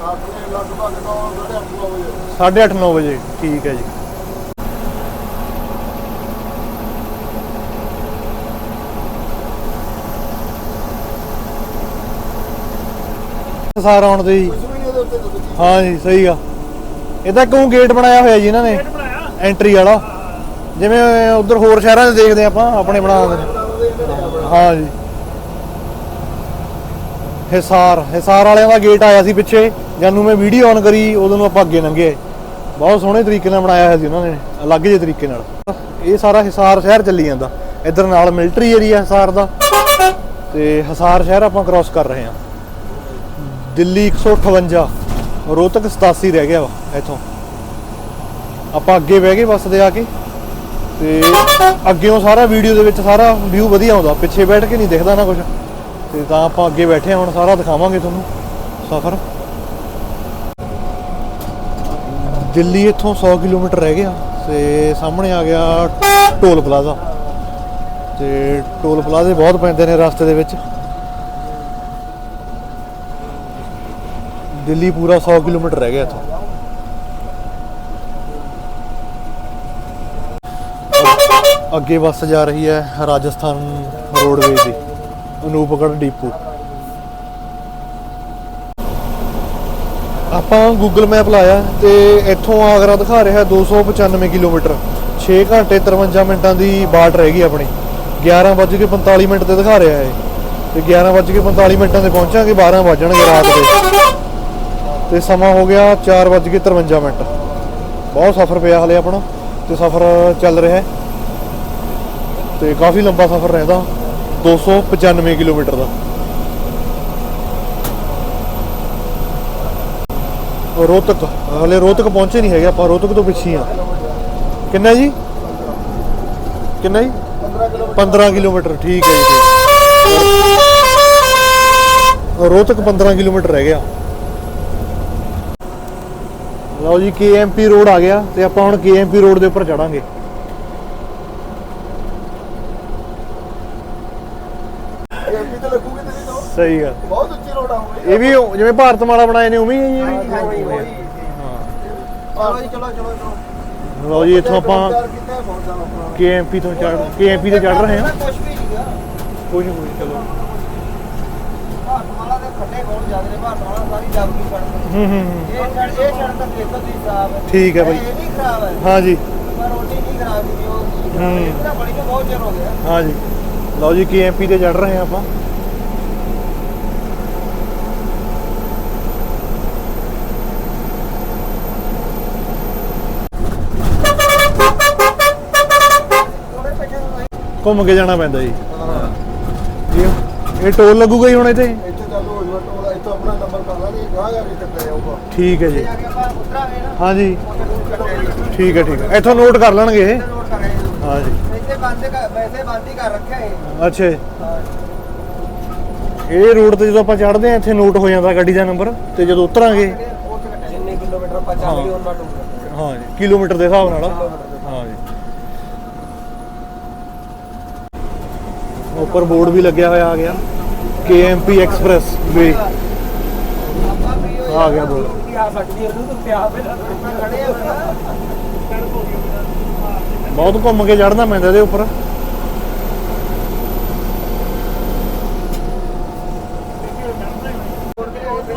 ਆਪਣੇ ਲਗਭਗ 9 ਵਜੇ। 8:30 9 ਵਜੇ ਠੀਕ ਹੈ ਜੀ। ਸਾਰਾ ਆਉਣ ਤੇ ਜੀ। ਹਾਂ ਜੀ ਸਹੀ ਆ। ਇਹਦਾ ਕਿਉਂ ਗੇਟ ਬਣਾਇਆ ਹੋਇਆ ਜੀ ਇਹਨਾਂ ਨੇ। ਐਂਟਰੀ ਵਾਲਾ। ਜਿਵੇਂ ਉਧਰ ਹੋਰ ਸ਼ਹਿਰਾਂ 'ਚ ਦੇਖਦੇ ਆਪਾਂ ਆਪਣੇ ਬਣਾ ਦਿੰਦੇ ਨੇ ਹਾਂ ਜੀ। ਹਿਸਾਰ ਹਿਸਾਰ ਵਾਲਿਆਂ ਦਾ ਗੇਟ ਆਇਆ ਸੀ ਪਿੱਛੇ। ਜਾਨੂੰ ਮੈਂ ਵੀਡੀਓ ਔਨ ਕਰੀ, ਉਦੋਂ ਨੂੰ ਆਪਾਂ ਅੱਗੇ ਲੰਘੇ। ਬਹੁਤ ਸੋਹਣੇ ਤਰੀਕੇ ਨਾਲ ਬਣਾਇਆ ਹੋਇਆ ਸੀ ਉਹਨਾਂ ਨੇ। ਅਲੱਗ ਜਿਹੇ ਤਰੀਕੇ ਨਾਲ। ਇਹ ਸਾਰਾ ਹਿਸਾਰ ਸ਼ਹਿਰ ਚੱਲੀ ਜਾਂਦਾ। ਇੱਧਰ ਨਾਲ ਮਿਲਟਰੀ ਏਰੀਆ ਹਿਸਾਰ ਦਾ। ਤੇ ਹਿਸਾਰ ਸ਼ਹਿਰ ਆਪਾਂ ਕ੍ਰਾਸ ਕਰ ਰਹੇ ਹਾਂ। ਦਿੱਲੀ 158 ਰੋਹਤਕ 87 ਰਹਿ ਗਿਆ ਵਾ ਇੱਥੋਂ। ਆਪਾਂ ਅੱਗੇ ਬਹਿ ਗਏ ਬੱਸ ਦੇ ਆ ਕੇ। ਤੇ ਅੱਗੇੋਂ ਸਾਰਾ ਵੀਡੀਓ ਦੇ ਵਿੱਚ ਸਾਰਾ ਵਿਊ ਵਧੀਆ ਆਉਂਦਾ। ਪਿੱਛੇ ਬੈਠ ਕੇ ਨਹੀਂ ਦਿਖਦਾ ਨਾ ਕੁਝ ਤੇ ਤਾਂ ਆਪਾਂ ਅੱਗੇ ਬੈਠੇ ਹਾਂ, ਹੁਣ ਸਾਰਾ ਦਿਖਾਵਾਂਗੇ ਤੁਹਾਨੂੰ। ਸਫ਼ਰ। ਦਿੱਲੀ ਇੱਥੋਂ 100 ਕਿਲੋਮੀਟਰ ਰਹਿ ਗਿਆ ਤੇ ਸਾਹਮਣੇ ਆ ਗਿਆ ਟੋਲ ਪਲਾਜ਼ਾ। ਤੇ ਟੋਲ ਪਲਾਜ਼ੇ ਬਹੁਤ ਪੈਂਦੇ ਨੇ ਰਸਤੇ ਦੇ ਵਿੱਚ। ਦਿੱਲੀ ਪੂਰਾ 100 ਕਿਲੋਮੀਟਰ ਰਹਿ ਗਿਆ ਇੱਥੋਂ। ਅੱਗੇ ਬੱਸ ਜਾ ਰਹੀ ਹੈ ਰਾਜਸਥਾਨ ਰੋਡਵੇਜ਼ ਦੀ ਅਨੂਪਗੜ ਡੀਪੂ। ਆਪਾਂ ਗੂਗਲ ਮੈਪ ਲਾਇਆ ਤੇ ਇੱਥੋਂ ਆਗਰਾ ਦਿਖਾ ਰਿਹਾ 295 ਕਿਲੋਮੀਟਰ। 6 ਘੰਟੇ 53 ਮਿੰਟਾਂ ਦੀ ਬਾਟ ਰਹਿ ਗਈ ਆਪਣੀ। 11:45 ਮਿੰਟ ਤੇ ਦਿਖਾ ਰਿਹਾ ਹੈ ਤੇ 11:45 ਮਿੰਟਾਂ ਤੇ ਪਹੁੰਚਾਂਗੇ 12 ਵੱਜਣਗੇ ਰਾਤ ਦੇ। ਤੇ ਸਮਾਂ ਹੋ ਗਿਆ 4:53 ਮਿੰਟ। ਬਹੁਤ ਸਫ਼ਰ ਪਿਆ ਹਲੇ ਆਪਣਾ ਤੇ ਸਫ਼ਰ ਚੱਲ ਰਿਹਾ ਹੈ। ਤੇ ਕਾਫੀ ਲੰਬਾ ਸਫ਼ਰ ਰਹਿੰਦਾ। 295 ਕਿਲੋਮੀਟਰ ਦਾ। ਰੋਹਤਕ ਹਲੇ ਰੋਹਤਕ ਪਹੁੰਚੇ ਨਹੀਂ ਹੈਗੇ, ਆਪਾਂ ਰੋਹਤਕ ਤੋਂ ਪਿੱਛੇ ਆ। ਕਿੰਨਾ ਜੀ? ਕਿੰਨਾ ਜੀ? 15 ਕਿਲੋਮੀਟਰ, ਠੀਕ ਹੈ ਜੀ, ਠੀਕ। ਰੋਹਤਕ 15 ਕਿਲੋਮੀਟਰ ਰਹਿ ਗਿਆ। ਲਓ ਜੀ KMP ਰੋਡ ਆ ਗਿਆ ਤੇ ਆਪਾਂ ਹੁਣ KMP ਰੋਡ ਦੇ ਉੱਪਰ ਚੜਾਂਗੇ ਐਮਪੀ ਤੇ ਲੱਗੂਗੇ ਤੇ ਨਹੀਂ ਤਾਂ ਸਹੀ ਗੱਲ। ਬਹੁਤ ਉੱਚੀ ਰੋਡ ਆਉਂਗੀ ਇਹ ਵੀ ਉਹ- ਜਿਵੇਂ ਭਾਰਤ ਮਾਲਾ ਬਣਾਏ ਨੇ ਉਵੇਂ ਹੀ ਹੈ ਜੀ। ਇਹ ਵੀ? ਚਲੋ ਜੀ ਚਲੋ ਚਲੋ ਚਲੋ। ਲਓ ਜੀ ਇੱਥੋਂ ਆਪਾਂ KMP ਤੋਂ ਚੜ KMP ਤੇ ਚੜ ਰਹੇ ਹਾਂ। ਕੁਝ ਵੀ ਨਹੀਂਗਾ ਕੋਈ ਨਹੀਂ ਕੋਈ ਨੀ, ਚਲੋ ਭਾਰਤਮਾਲਾ ਦੇ ਖੱਡੇ ਬਹੁਤ ਜ਼ਿਆਦਾ ਨੇ ਭਾਰਤਮਾਲਾ ਸਾਰੀ ਜਾਗਦੀ ਸੜਕ ਹੂੰ ਹੂੰ ਹੂੰ। ਇਹ ਸੜਕ ਇਹ ਸੜਕ ਤਾਂ ਦੇਖੋ ਤੁਸੀਂ ਖਰਾਬ ਹੈ ਠੀਕ ਹੈ ਬਾਈ। ਇਹ ਖਰਾਬ ਹੈ। ਹਾਂ ਜੀ। ਪਰ ਖਰਾਬ ਸੀ ਉਹ। ਹੈ। ਹੂੰ। ਇਹ ਤਾਂ ਬੜੀ ਨੂੰ ਬਹੁਤ ਚਿਰ ਹੋ ਗਿਆ। ਹਾਂ ਜੀ। ਲਓ ਜੀ KMP ਤੇ ਚੜ ਰਹੇ ਹਾਂ ਆਪਾਂ। ਘੁੰਮ ਕੇ ਜਾਣਾ ਪੈਂਦਾ ਜੀ। ਇਹ ਟੋਲ ਲੱਗੂਗਾ ਜੀ ਹੁਣ ਇੱਥੇ? ਇੱਥੇ ਚਾਲੂ ਹੋ ਜਾਣਾ ਟੋਲ ਇੱਥੋਂ ਆਪਣਾ ਨੰਬਰ ਕਰ ਲਾਂਗੇ ਗਾਂ ਜਾ ਕੇ ਚੱਕਿਆ ਜਾਊਗਾ। ਠੀਕ ਹੈ ਜੀ। ਜਾ ਕੇ ਆਪਾਂ ਉਤਰਾਂਗੇ ਨਾ। ਹਾਂ ਜੀ ਉੱਥੇ ਰੂਟ ਕੱਟੇ ਠੀਕ ਹੈ ਠੀਕ ਹੈ। ਇੱਥੋਂ ਨੋਟ ਕਰ ਲੈਣਗੇ ਇਹ। ਨੋਟ ਕਰਾਂਗੇ ਹਾਂ ਜੀ। ਇੱਥੇ ਬੰਦ ਵੈਸੇ ਬੰਦ ਹੀ ਕਰ ਰੱਖਿਆ ਇਹ। ਅੱਛਾ। ਹਾਂ। ਇਹ ਰੋਡ ਤੇ ਜਦੋਂ ਆਪਾਂ ਚੜ੍ਹਦੇ ਆ ਇੱਥੇ ਨੋਟ ਹੋ ਜਾਂਦਾ ਗੱਡੀ ਦਾ ਨੰਬਰ ਤੇ ਜਦੋਂ ਉਤਰਾਂਗੇ। ਜਿੰਨੇ ਕਿਲੋਮੀਟਰ ਆਪਾਂ ਚੱਲ ਗਏ ਉਹਨਾਂ ਨੂੰ। ਹਾਂ ਜੀ। ਕਿਲੋਮੀਟਰ ਦੇ ਹਿਸਾਬ ਨਾਲ ਹਾਂ ਜੀ ਉੱਪਰ ਬੋਰਡ ਵੀ ਲੱਗਿਆ ਹੋਇਆ ਆ ਗਿਆ। KMP ਐਕਸਪ੍ਰੈਸ ਵੇ ਆ ਗਿਆ ਬੋਰਡ। ਬਹੁਤ ਘੁੰਮ ਕੇ ਚੜਨਾ ਪੈਂਦਾ ਇਹਦੇ ਉੱਪਰ।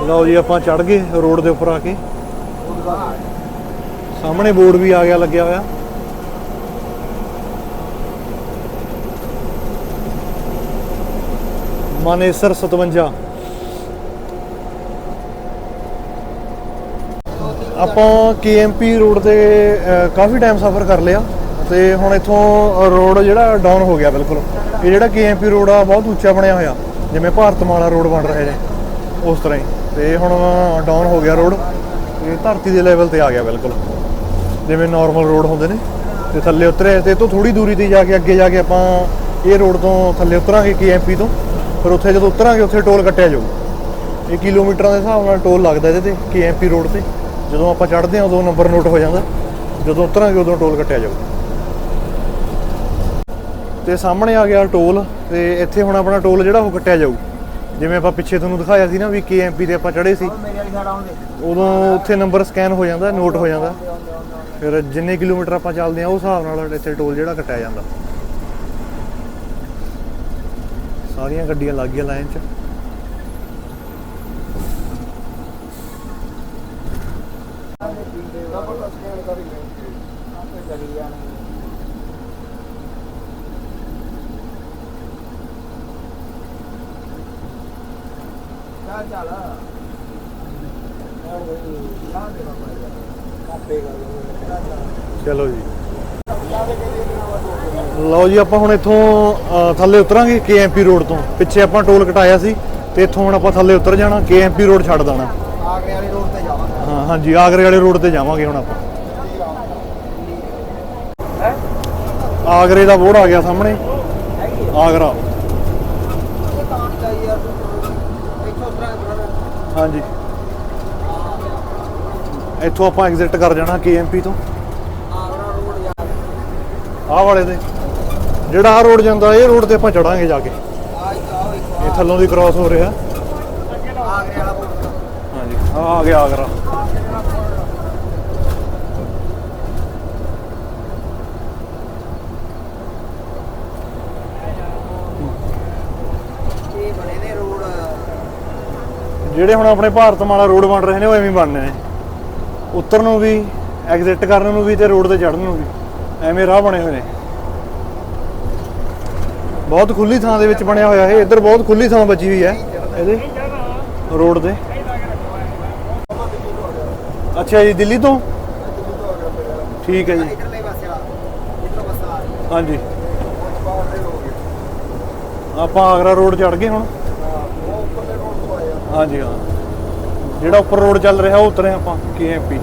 ਲਓ ਜੀ, ਆਪਾਂ ਚੜ ਗਏ ਰੋਡ ਦੇ ਉੱਪਰ ਆ ਕੇ। ਸਾਹਮਣੇ ਬੋਰਡ ਵੀ ਆ ਗਿਆ ਲੱਗਿਆ ਹੋਇਆ। ਮਾਨੇਸਰ 57 ਆਪਾਂ ਕੇਐਮਪੀ ਰੋਡ ਤੇ ਕਾਫੀ ਟਾਈਮ ਸਫ਼ਰ ਕਰ ਲਿਆ ਤੇ ਹੁਣ ਇੱਥੋਂ ਰੋਡ ਜਿਹੜਾ ਡਾਊਨ ਹੋ ਗਿਆ ਬਿਲਕੁਲ। ਇਹ ਜਿਹੜਾ ਕੇਐਮਪੀ ਰੋਡ ਆ ਬਹੁਤ ਉੱਚਾ ਬਣਿਆ ਹੋਇਆ। ਜਿਵੇਂ ਭਾਰਤਮਾਲਾ ਰੋਡ ਬਣ ਰਹੇ ਨੇ, ਉਸ ਤਰ੍ਹਾਂ ਹੀ। ਤੇ ਹੁਣ ਡਾਊਨ ਹੋ ਗਿਆ ਰੋਡ। ਇਹ ਧਰਤੀ ਦੇ ਲੈਵਲ ਤੇ ਆ ਗਿਆ ਬਿਲਕੁਲ। ਜਿਵੇਂ ਨਾਰਮਲ ਰੋਡ ਹੁੰਦੇ ਨੇ, ਤੇ ਥੱਲੇ ਉਤਰੇ। ਤੇ ਇਹ ਤੋਂ ਥੋੜੀ ਦੂਰੀ ਤੇ ਜਾ ਕੇ ਅੱਗੇ ਜਾ ਕੇ ਆਪਾਂ ਇਹ ਰੋਡ ਤੋਂ ਥੱਲੇ ਉਤਰਾਂਗੇ ਕੇਐਮਪੀ ਤੋਂ। ਫਿਰ ਉੱਥੇ ਜਦੋਂ ਉਤਰਾਂਗੇ, ਉੱਥੇ ਟੋਲ ਕੱਟਿਆ ਜਾਊ। ਇਹ ਕਿਲੋਮੀਟਰਾਂ ਦੇ ਹਿਸਾਬ ਨਾਲ ਟੋਲ ਲੱਗਦਾ ਇਹਦੇ ਤੇ ਕੇਐਮਪੀ ਰੋਡ ਤੇ। ਜਦੋਂ ਆਪਾਂ ਚੜ੍ਹਦੇ ਹਾਂ, ਉਦੋਂ ਨੰਬਰ ਨੋਟ ਹੋ ਜਾਂਦਾ। ਜਦੋਂ ਉਤਰਾਂਗੇ, ਉਦੋਂ ਟੋਲ ਕੱਟਿਆ ਜਾਊ। ਤੇ ਸਾਹਮਣੇ ਆ ਗਿਆ ਟੋਲ, ਤੇ ਇੱਥੇ ਹੁਣ ਆਪਣਾ ਟੋਲ ਜਿਹੜਾ ਉਹ ਕੱਟਿਆ ਜਾਊ। ਜਿਵੇਂ ਆਪਾਂ ਪਿੱਛੇ ਤੁਹਾਨੂੰ ਦਿਖਾਇਆ ਸੀ ਨਾ ਵੀ ਕੇਐਮਪੀ ਤੇ ਆਪਾਂ ਚੜ੍ਹੇ ਸੀ। ਉਦੋਂ ਉੱਥੇ ਨੰਬਰ ਸਕੈਨ ਹੋ ਜਾਂਦਾ, ਨੋਟ ਹੋ ਜਾਂਦਾ। ਫਿਰ ਜਿੰਨੇ ਕਿਲੋਮੀਟਰ ਆਪਾਂ ਚੱਲਦੇ ਆ ਉਸ ਹਿਸਾਬ ਨਾਲ ਇੱਥੇ ਟੋਲ ਜਿਹੜਾ ਕੱਟਿਆ ਜਾਂਦਾ। ਸਾਰੀਆਂ ਗੱਡੀਆਂ ਲੱਗ ਗਈਆਂ ਲਾਈਨ 'ਚ। ਚਲੋ ਜੀ। ਲਓ ਜੀ ਆਪਾਂ ਹੁਣ ਇੱਥੋਂ ਥੱਲੇ ਉਤਰਾਂਗੇ ਕੇਐਮਪੀ ਰੋਡ ਤੋਂ। ਪਿੱਛੇ ਆਪਾਂ ਟੋਲ ਕਟਾਇਆ ਸੀ ਤੇ ਇੱਥੋਂ ਹੁਣ ਆਪਾਂ ਥੱਲੇ ਉਤਰ ਜਾਣਾ ਕੇਐਮਪੀ ਰੋਡ ਛੱਡ ਦੇਣਾ। ਆਗਰੇ ਵਾਲੀ ਰੋਡ ਤੇ ਜਾਵਾਂਗੇ। ਹਾਂ ਹਾਂਜੀ ਆਗਰੇ ਵਾਲੇ ਰੋਡ ਤੇ ਜਾਵਾਂਗੇ ਹੁਣ ਆਪਾਂ। ਆਗਰੇ ਦਾ ਬੋਰਡ ਆ ਗਿਆ ਸਾਹਮਣੇ। ਆਗਰਾ। ਹਾਂਜੀ। ਇੱਥੋਂ ਆਪਾਂ ਐਗਜ਼ਿਟ ਕਰ ਜਾਣਾ ਕੇਐਮਪੀ ਤੋਂ। ਆਗਰਾ ਰੋਡ ਯਾਰ। ਆਹ ਵਾਲੇ ਤੇ। ਜਿਹੜਾ ਆਹ ਰੋਡ ਜਾਂਦਾ, ਇਹ ਰੋਡ ਤੇ ਆਪਾਂ ਚੜਾਂਗੇ ਜਾ ਕੇ। ਇਹ ਥੱਲੋਂ ਦੀ ਕ੍ਰਾਸ ਹੋ ਰਿਹਾ। ਹਾਂਜੀ, ਆ ਗਿਆ ਆਗਰਾ। ਜਿਹੜੇ ਹੁਣ ਆਪਣੇ ਭਾਰਤ ਭਾਰਤਮਾਲਾ ਰੋਡ ਬਣ ਰਹੇ ਨੇ, ਉਹ ਐਵੇਂ ਹੀ ਬਣਨੇ ਨੇ। ਉੱਤਰ ਨੂੰ ਵੀ ਐਗਜ਼ਿਟ ਕਰਨ ਨੂੰ ਵੀ ਤੇ ਰੋਡ ਤੇ ਚੜ੍ਹਨ ਨੂੰ ਵੀ। ਐਵੇਂ ਰਾਹ ਬਣੇ ਹੋਏ ਨੇ। ਬਹੁਤ ਖੁੱਲੀ ਥਾਂ ਦੇ ਵਿੱਚ ਬਣਿਆ ਹੋਇਆ ਇਹ। ਇੱਧਰ ਬਹੁਤ ਖੁੱਲੀ ਥਾਂ ਬਚੀ ਹੋਈ ਹੈ। ਇਹਦੇ ਰੋਡ ਦੇ। ਅੱਛਾ ਜੀ, ਦਿੱਲੀ ਤੋਂ? ਠੀਕ ਹੈ ਜੀ। ਹਾਂਜੀ। ਆਪਾਂ ਆਗਰਾ ਰੋਡ ਚੜ ਗਏ ਹੁਣ। ਹਾਂਜੀ, ਹਾਂ। ਜਿਹੜਾ ਉੱਪਰ ਰੋਡ ਚੱਲ ਰਿਹਾ, ਉਹ ਉਤਰੇ ਆਪਾਂ ਕੇਐਮਪੀ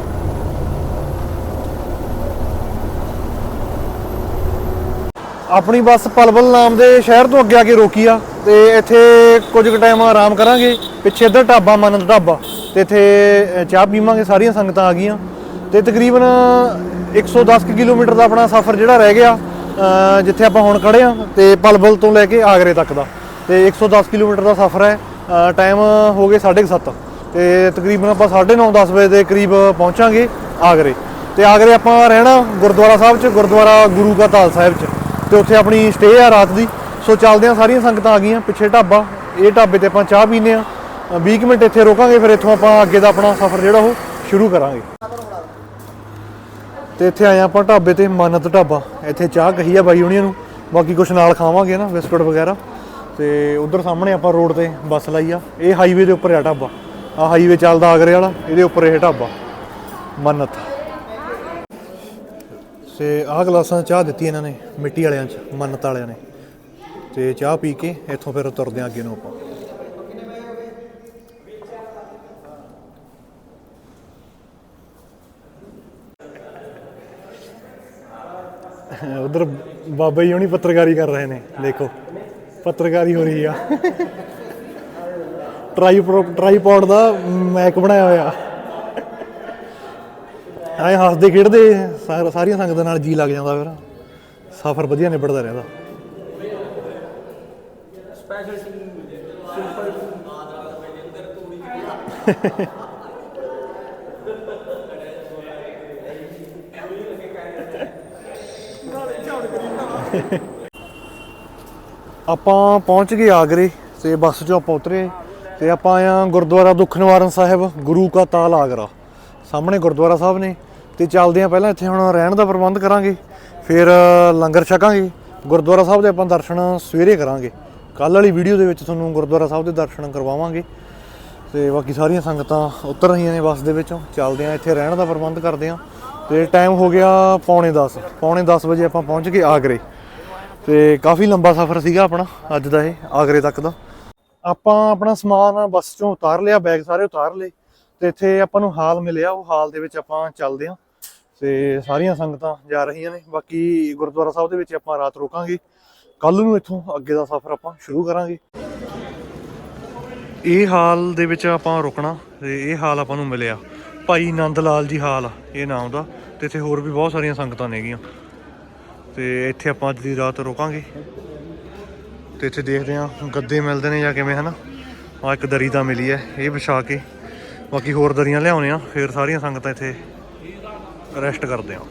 ਆਪਣੀ ਬੱਸ ਪਲਵਲ ਨਾਮ ਦੇ ਸ਼ਹਿਰ ਤੋਂ ਅੱਗੇ ਆ ਕੇ ਰੋਕੀ ਆ ਤੇ ਇੱਥੇ ਕੁਝ ਕੁ ਟਾਈਮ ਆਰਾਮ ਕਰਾਂਗੇ, ਪਿੱਛੇ ਇੱਧਰ ਢਾਬਾ ਮਾਨੰਦ ਢਾਬਾ, ਤੇ ਇੱਥੇ ਚਾਹ ਪੀਵਾਂਗੇ, ਸਾਰੀਆਂ ਸੰਗਤਾਂ ਆ ਗਈਆਂ। ਤੇ ਤਕਰੀਬਨ 110 ਕੁ ਕਿਲੋਮੀਟਰ ਦਾ ਆਪਣਾ ਸਫ਼ਰ ਜਿਹੜਾ ਰਹਿ ਗਿਆ ਜਿੱਥੇ ਆਪਾਂ ਹੁਣ ਖੜੇ ਆ ਤੇ ਪਲਵਲ ਤੋਂ ਲੈ ਕੇ ਆਗਰੇ ਤੱਕ ਦਾ। ਤੇ 110 ਕਿਲੋਮੀਟਰ ਦਾ ਸਫ਼ਰ ਹੈ ਟਾਈਮ ਹੋ ਗਏ 7:30 ਤੇ ਤਕਰੀਬਨ ਆਪਾਂ 9:30 10 ਵਜੇ ਦੇ ਕਰੀਬ ਪਹੁੰਚਾਂਗੇ ਆਗਰੇ। ਤੇ ਆਗਰੇ ਆਪਾਂ ਰਹਿਣਾ ਗੁਰਦੁਆਰਾ ਸਾਹਿਬ 'ਚ, ਗੁਰਦੁਆਰਾ ਗੁਰੂ ਕਾ ਤਾਲ ਸਾਹਿਬ 'ਚ। ਤੇ ਉੱਥੇ ਆਪਣੀ ਸਟੇ ਆ ਰਾਤ ਦੀ। ਸੋ ਚੱਲਦੇ ਆ, ਸਾਰੀਆਂ ਸੰਗਤਾਂ ਆ ਗਈਆਂ, ਪਿੱਛੇ ਢਾਬਾ। ਇਹ ਢਾਬੇ ਤੇ ਆਪਾਂ ਚਾਹ ਪੀਨੇ ਆ। 20 ਕੁ ਮਿੰਟ ਇੱਥੇ ਰੋਕਾਂਗੇ, ਫਿਰ ਇੱਥੋਂ ਆਪਾਂ ਅੱਗੇ ਦਾ ਆਪਣਾ ਸਫ਼ਰ ਜਿਹੜਾ ਉਹ ਸ਼ੁਰੂ ਕਰਾਂਗੇ। ਤੇ ਇੱਥੇ ਆਏ ਆਪਾਂ ਢਾਬੇ ਤੇ, ਮਾਨਤ ਢਾਬਾ। ਇੱਥੇ ਚਾਹ ਕਹੀ ਆ ਬਾਈ ਹੁਣੀਆਂ ਨੂੰ। ਬਾਕੀ ਕੁਝ ਨਾਲ ਖਾਵਾਂਗੇ ਨਾ, ਬਿਸਕੁਟ ਵਗੈਰਾ। ਤੇ ਉਧਰ ਸਾਹਮਣੇ ਆਪਾਂ ਰੋਡ ਤੇ ਬੱਸ ਲਾਈ ਆ। ਇਹ ਹਾਈਵੇ ਦੇ ਉੱਪਰ ਆ ਢਾਬਾ। ਆ ਹਾਈਵੇ ਚੱਲਦਾ ਆਗਰੇ ਵਾਲਾ, ਇਹਦੇ ਉੱਪਰ ਇਹ ਢਾਬਾ। ਮੰਨਤ। ਤੇ ਆਹ ਗਲਾਸਾਂ ਚਾਹ ਦਿੱਤੀ ਇਹਨਾਂ ਨੇ ਮਿੱਟੀ ਵਾਲਿਆਂ 'ਚ ਮੰਨਤ ਵਾਲਿਆਂ ਨੇ। ਤੇ ਚਾਹ ਪੀ ਕੇ ਇੱਥੋਂ ਫਿਰ ਤੁਰਦੇ ਆਂ ਅੱਗੇ ਨੂੰ ਆਪਾਂ। ਉਧਰ ਬਾਬਾ ਜੀ ਹੁਣੀ ਪੱਤਰਕਾਰੀ ਕਰ ਰਹੇ ਨੇ ਦੇਖੋ। ਪੱਤਰਕਾਰੀ ਹੋ ਰਹੀ ਆ। ਟ੍ਰਾਈਪੋਡ ਟ੍ਰਾਈਪੋਡ ਦਾ ਮੈਕ ਬਣਾਇਆ ਹੋਇਆ। ਐ ਹੱਸਦੇ ਖੇਡਦੇ ਸਾਰ- ਸਾਰੀਆਂ ਸੰਗਤਾਂ ਨਾਲ ਜੀ ਲੱਗ ਜਾਂਦਾ ਫਿਰ। ਸਫ਼ਰ ਵਧੀਆ ਨਿਬੜਦਾ ਰਹਿੰਦਾ। ਆਪਾਂ ਪਹੁੰਚ ਗਏ ਆਗਰੇ ਤੇ ਬੱਸ 'ਚੋਂ ਆਪਾਂ ਉਤਰੇ ਤੇ ਆਪਾਂ ਆਇਆ ਗੁਰਦੁਆਰਾ ਦੁੱਖ ਨਿਵਾਰਨ ਸਾਹਿਬ ਗੁਰੂ ਕਾ ਤਾਲ ਆਗਰਾ। ਸਾਹਮਣੇ ਗੁਰਦੁਆਰਾ ਸਾਹਿਬ ਨੇ ਤੇ ਚੱਲਦੇ ਆ ਪਹਿਲਾਂ ਇੱਥੇ ਹੁਣ ਰਹਿਣ ਦਾ ਪ੍ਰਬੰਧ ਕਰਾਂਗੇ, ਫਿਰ ਲੰਗਰ ਛਕਾਂਗੇ, ਗੁਰਦੁਆਰਾ ਸਾਹਿਬ ਦੇ ਆਪਾਂ ਦਰਸ਼ਨ ਸਵੇਰੇ ਕਰਾਂਗੇ। ਕੱਲ ਵਾਲੀ ਵੀਡੀਓ ਦੇ ਵਿੱਚ ਤੁਹਾਨੂੰ ਗੁਰਦੁਆਰਾ ਸਾਹਿਬ ਦੇ ਦਰਸ਼ਨ ਕਰਵਾਵਾਂਗੇ। ਤੇ ਬਾਕੀ ਸਾਰੀਆਂ ਸੰਗਤਾਂ ਉਤਰ ਰਹੀਆਂ ਨੇ ਬੱਸ ਦੇ ਵਿੱਚੋਂ। ਚੱਲਦੇ ਆ ਇੱਥੇ ਰਹਿਣ ਦਾ ਪ੍ਰਬੰਧ ਕਰਦੇ ਆ ਤੇ ਟਾਈਮ ਹੋ ਗਿਆ ਪੌਣੇ 10 ਪੌਣੇ 10 ਵਜੇ ਆਪਾਂ ਪਹੁੰਚ ਗਏ ਆਗਰੇ। ਤੇ ਕਾਫੀ ਲੰਬਾ ਸਫ਼ਰ ਸੀਗਾ ਆਪਣਾ, ਅੱਜ ਦਾ ਇਹ, ਆਗਰੇ ਤੱਕ ਦਾ। ਆਪਾਂ ਆਪਣਾ ਸਮਾਨ ਬੱਸ ਚੋਂ ਉਤਾਰ ਲਿਆ, ਬੈਗ ਸਾਰੇ ਉਤਾਰ ਲਏ। ਤੇ ਇੱਥੇ ਆਪਾਂ ਨੂੰ ਹਾਲ ਮਿਲਿਆ, ਉਹ ਹਾਲ ਦੇ ਵਿੱਚ ਆਪਾਂ ਚੱਲਦੇ ਆਂ ਤੇ ਸਾਰੀਆਂ ਸੰਗਤਾਂ ਜਾ ਰਹੀਆਂ ਨੇ। ਬਾਕੀ ਗੁਰਦੁਆਰਾ ਸਾਹਿਬ ਦੇ ਵਿੱਚ ਆਪਾਂ ਰਾਤ ਰੋਕਾਂਗੇ। ਕੱਲ ਨੂੰ ਇੱਥੋਂ ਅੱਗੇ ਦਾ ਸਫ਼ਰ ਆਪਾਂ ਸ਼ੁਰੂ ਕਰਾਂਗੇ। ਇਹ ਹਾਲ ਦੇ ਵਿੱਚ ਆਪਾਂ ਰੁਕਣਾ ਤੇ ਇਹ ਹਾਲ ਆਪਾਂ ਨੂੰ ਮਿਲਿਆ। ਭਾਈ ਨੰਦ ਲਾਲ ਜੀ ਹਾਲ ਇਹ ਨਾਮ ਦਾ। ਤੇ ਇੱਥੇ ਹੋਰ ਵੀ ਬਹੁਤ ਸਾਰੀਆਂ ਸੰਗਤਾਂ ਨੇਗੀਆਂ ਤੇ ਇੱਥੇ ਆਪਾਂ ਅੱਜ ਦੀ ਰਾਤ ਰੁਕਾਂਗੇ। ਤੇ ਇੱਥੇ ਦੇਖਦੇ ਆਂ ਗੱਦੇ ਮਿਲਦੇ ਨੇ ਜਾਂ ਕਿਵੇਂ, ਹਨਾ? ਆ ਇੱਕ ਦਰੀ ਦਾ ਮਿਲੀ ਹੈ, ਇਹ ਵਿਛਾ ਕੇ। ਬਾਕੀ ਹੋਰ ਦਰੀਆਂ ਲਿਆਉਣੇ ਆ, ਫਿਰ ਸਾਰੀਆਂ ਸੰਗਤਾਂ ਇੱਥੇ ਰੈਸਟ ਕਰਦੇ ਆਂ।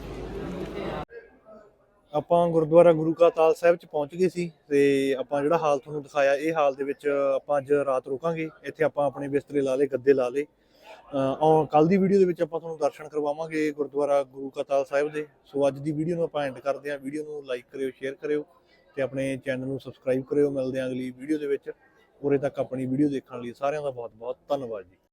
ਆਪਾਂ ਗੁਰਦੁਆਰਾ ਗੁਰੂ ਕਾ ਤਾਲ ਸਾਹਿਬ ਚ ਪਹੁੰਚ ਗਏ ਸੀ ਤੇ ਆਪਾਂ ਜਿਹੜਾ ਹਾਲ ਤੁਹਾਨੂੰ ਦਿਖਾਇਆ, ਇਹ ਹਾਲ ਦੇ ਵਿੱਚ ਆਪਾਂ ਅੱਜ ਰਾਤ ਰੁਕਾਂਗੇ। ਇੱਥੇ ਆਪਾਂ ਆਪਣੇ ਬਿਸਤਰੇ ਲਾ ਲਏ, ਗੱਦੇ ਲਾ ਲਏ। ਔਰ ਕੱਲ ਦੀ ਵੀਡੀਓ ਦੇ ਵਿੱਚ ਆਪਾਂ ਤੁਹਾਨੂੰ ਦਰਸ਼ਨ ਕਰਵਾਵਾਂਗੇ ਗੁਰਦੁਆਰਾ ਗੁਰੂ ਕਾ ਤਾਲ ਸਾਹਿਬ ਦੇ। ਸੋ ਅੱਜ ਦੀ ਵੀਡੀਓ ਨੂੰ ਆਪਾਂ ਐਂਡ ਕਰਦੇ ਹਾਂ। ਵੀਡੀਓ ਨੂੰ ਲਾਈਕ ਕਰਿਓ ਸ਼ੇਅਰ ਕਰਿਓ ਤੇ ਆਪਣੇ ਚੈਨਲ ਨੂੰ ਸਬਸਕ੍ਰਾਈਬ ਕਰਿਓ। ਮਿਲਦੇ ਹਾਂ ਅਗਲੀ ਵੀਡੀਓ ਦੇ ਵਿੱਚ। ਉਰੇ ਤੱਕ ਆਪਣੀ ਵੀਡੀਓ ਦੇਖਣ ਲਈ ਸਾਰਿਆਂ ਦਾ ਬਹੁਤ ਬਹੁਤ ਧੰਨਵਾਦ ਜੀ।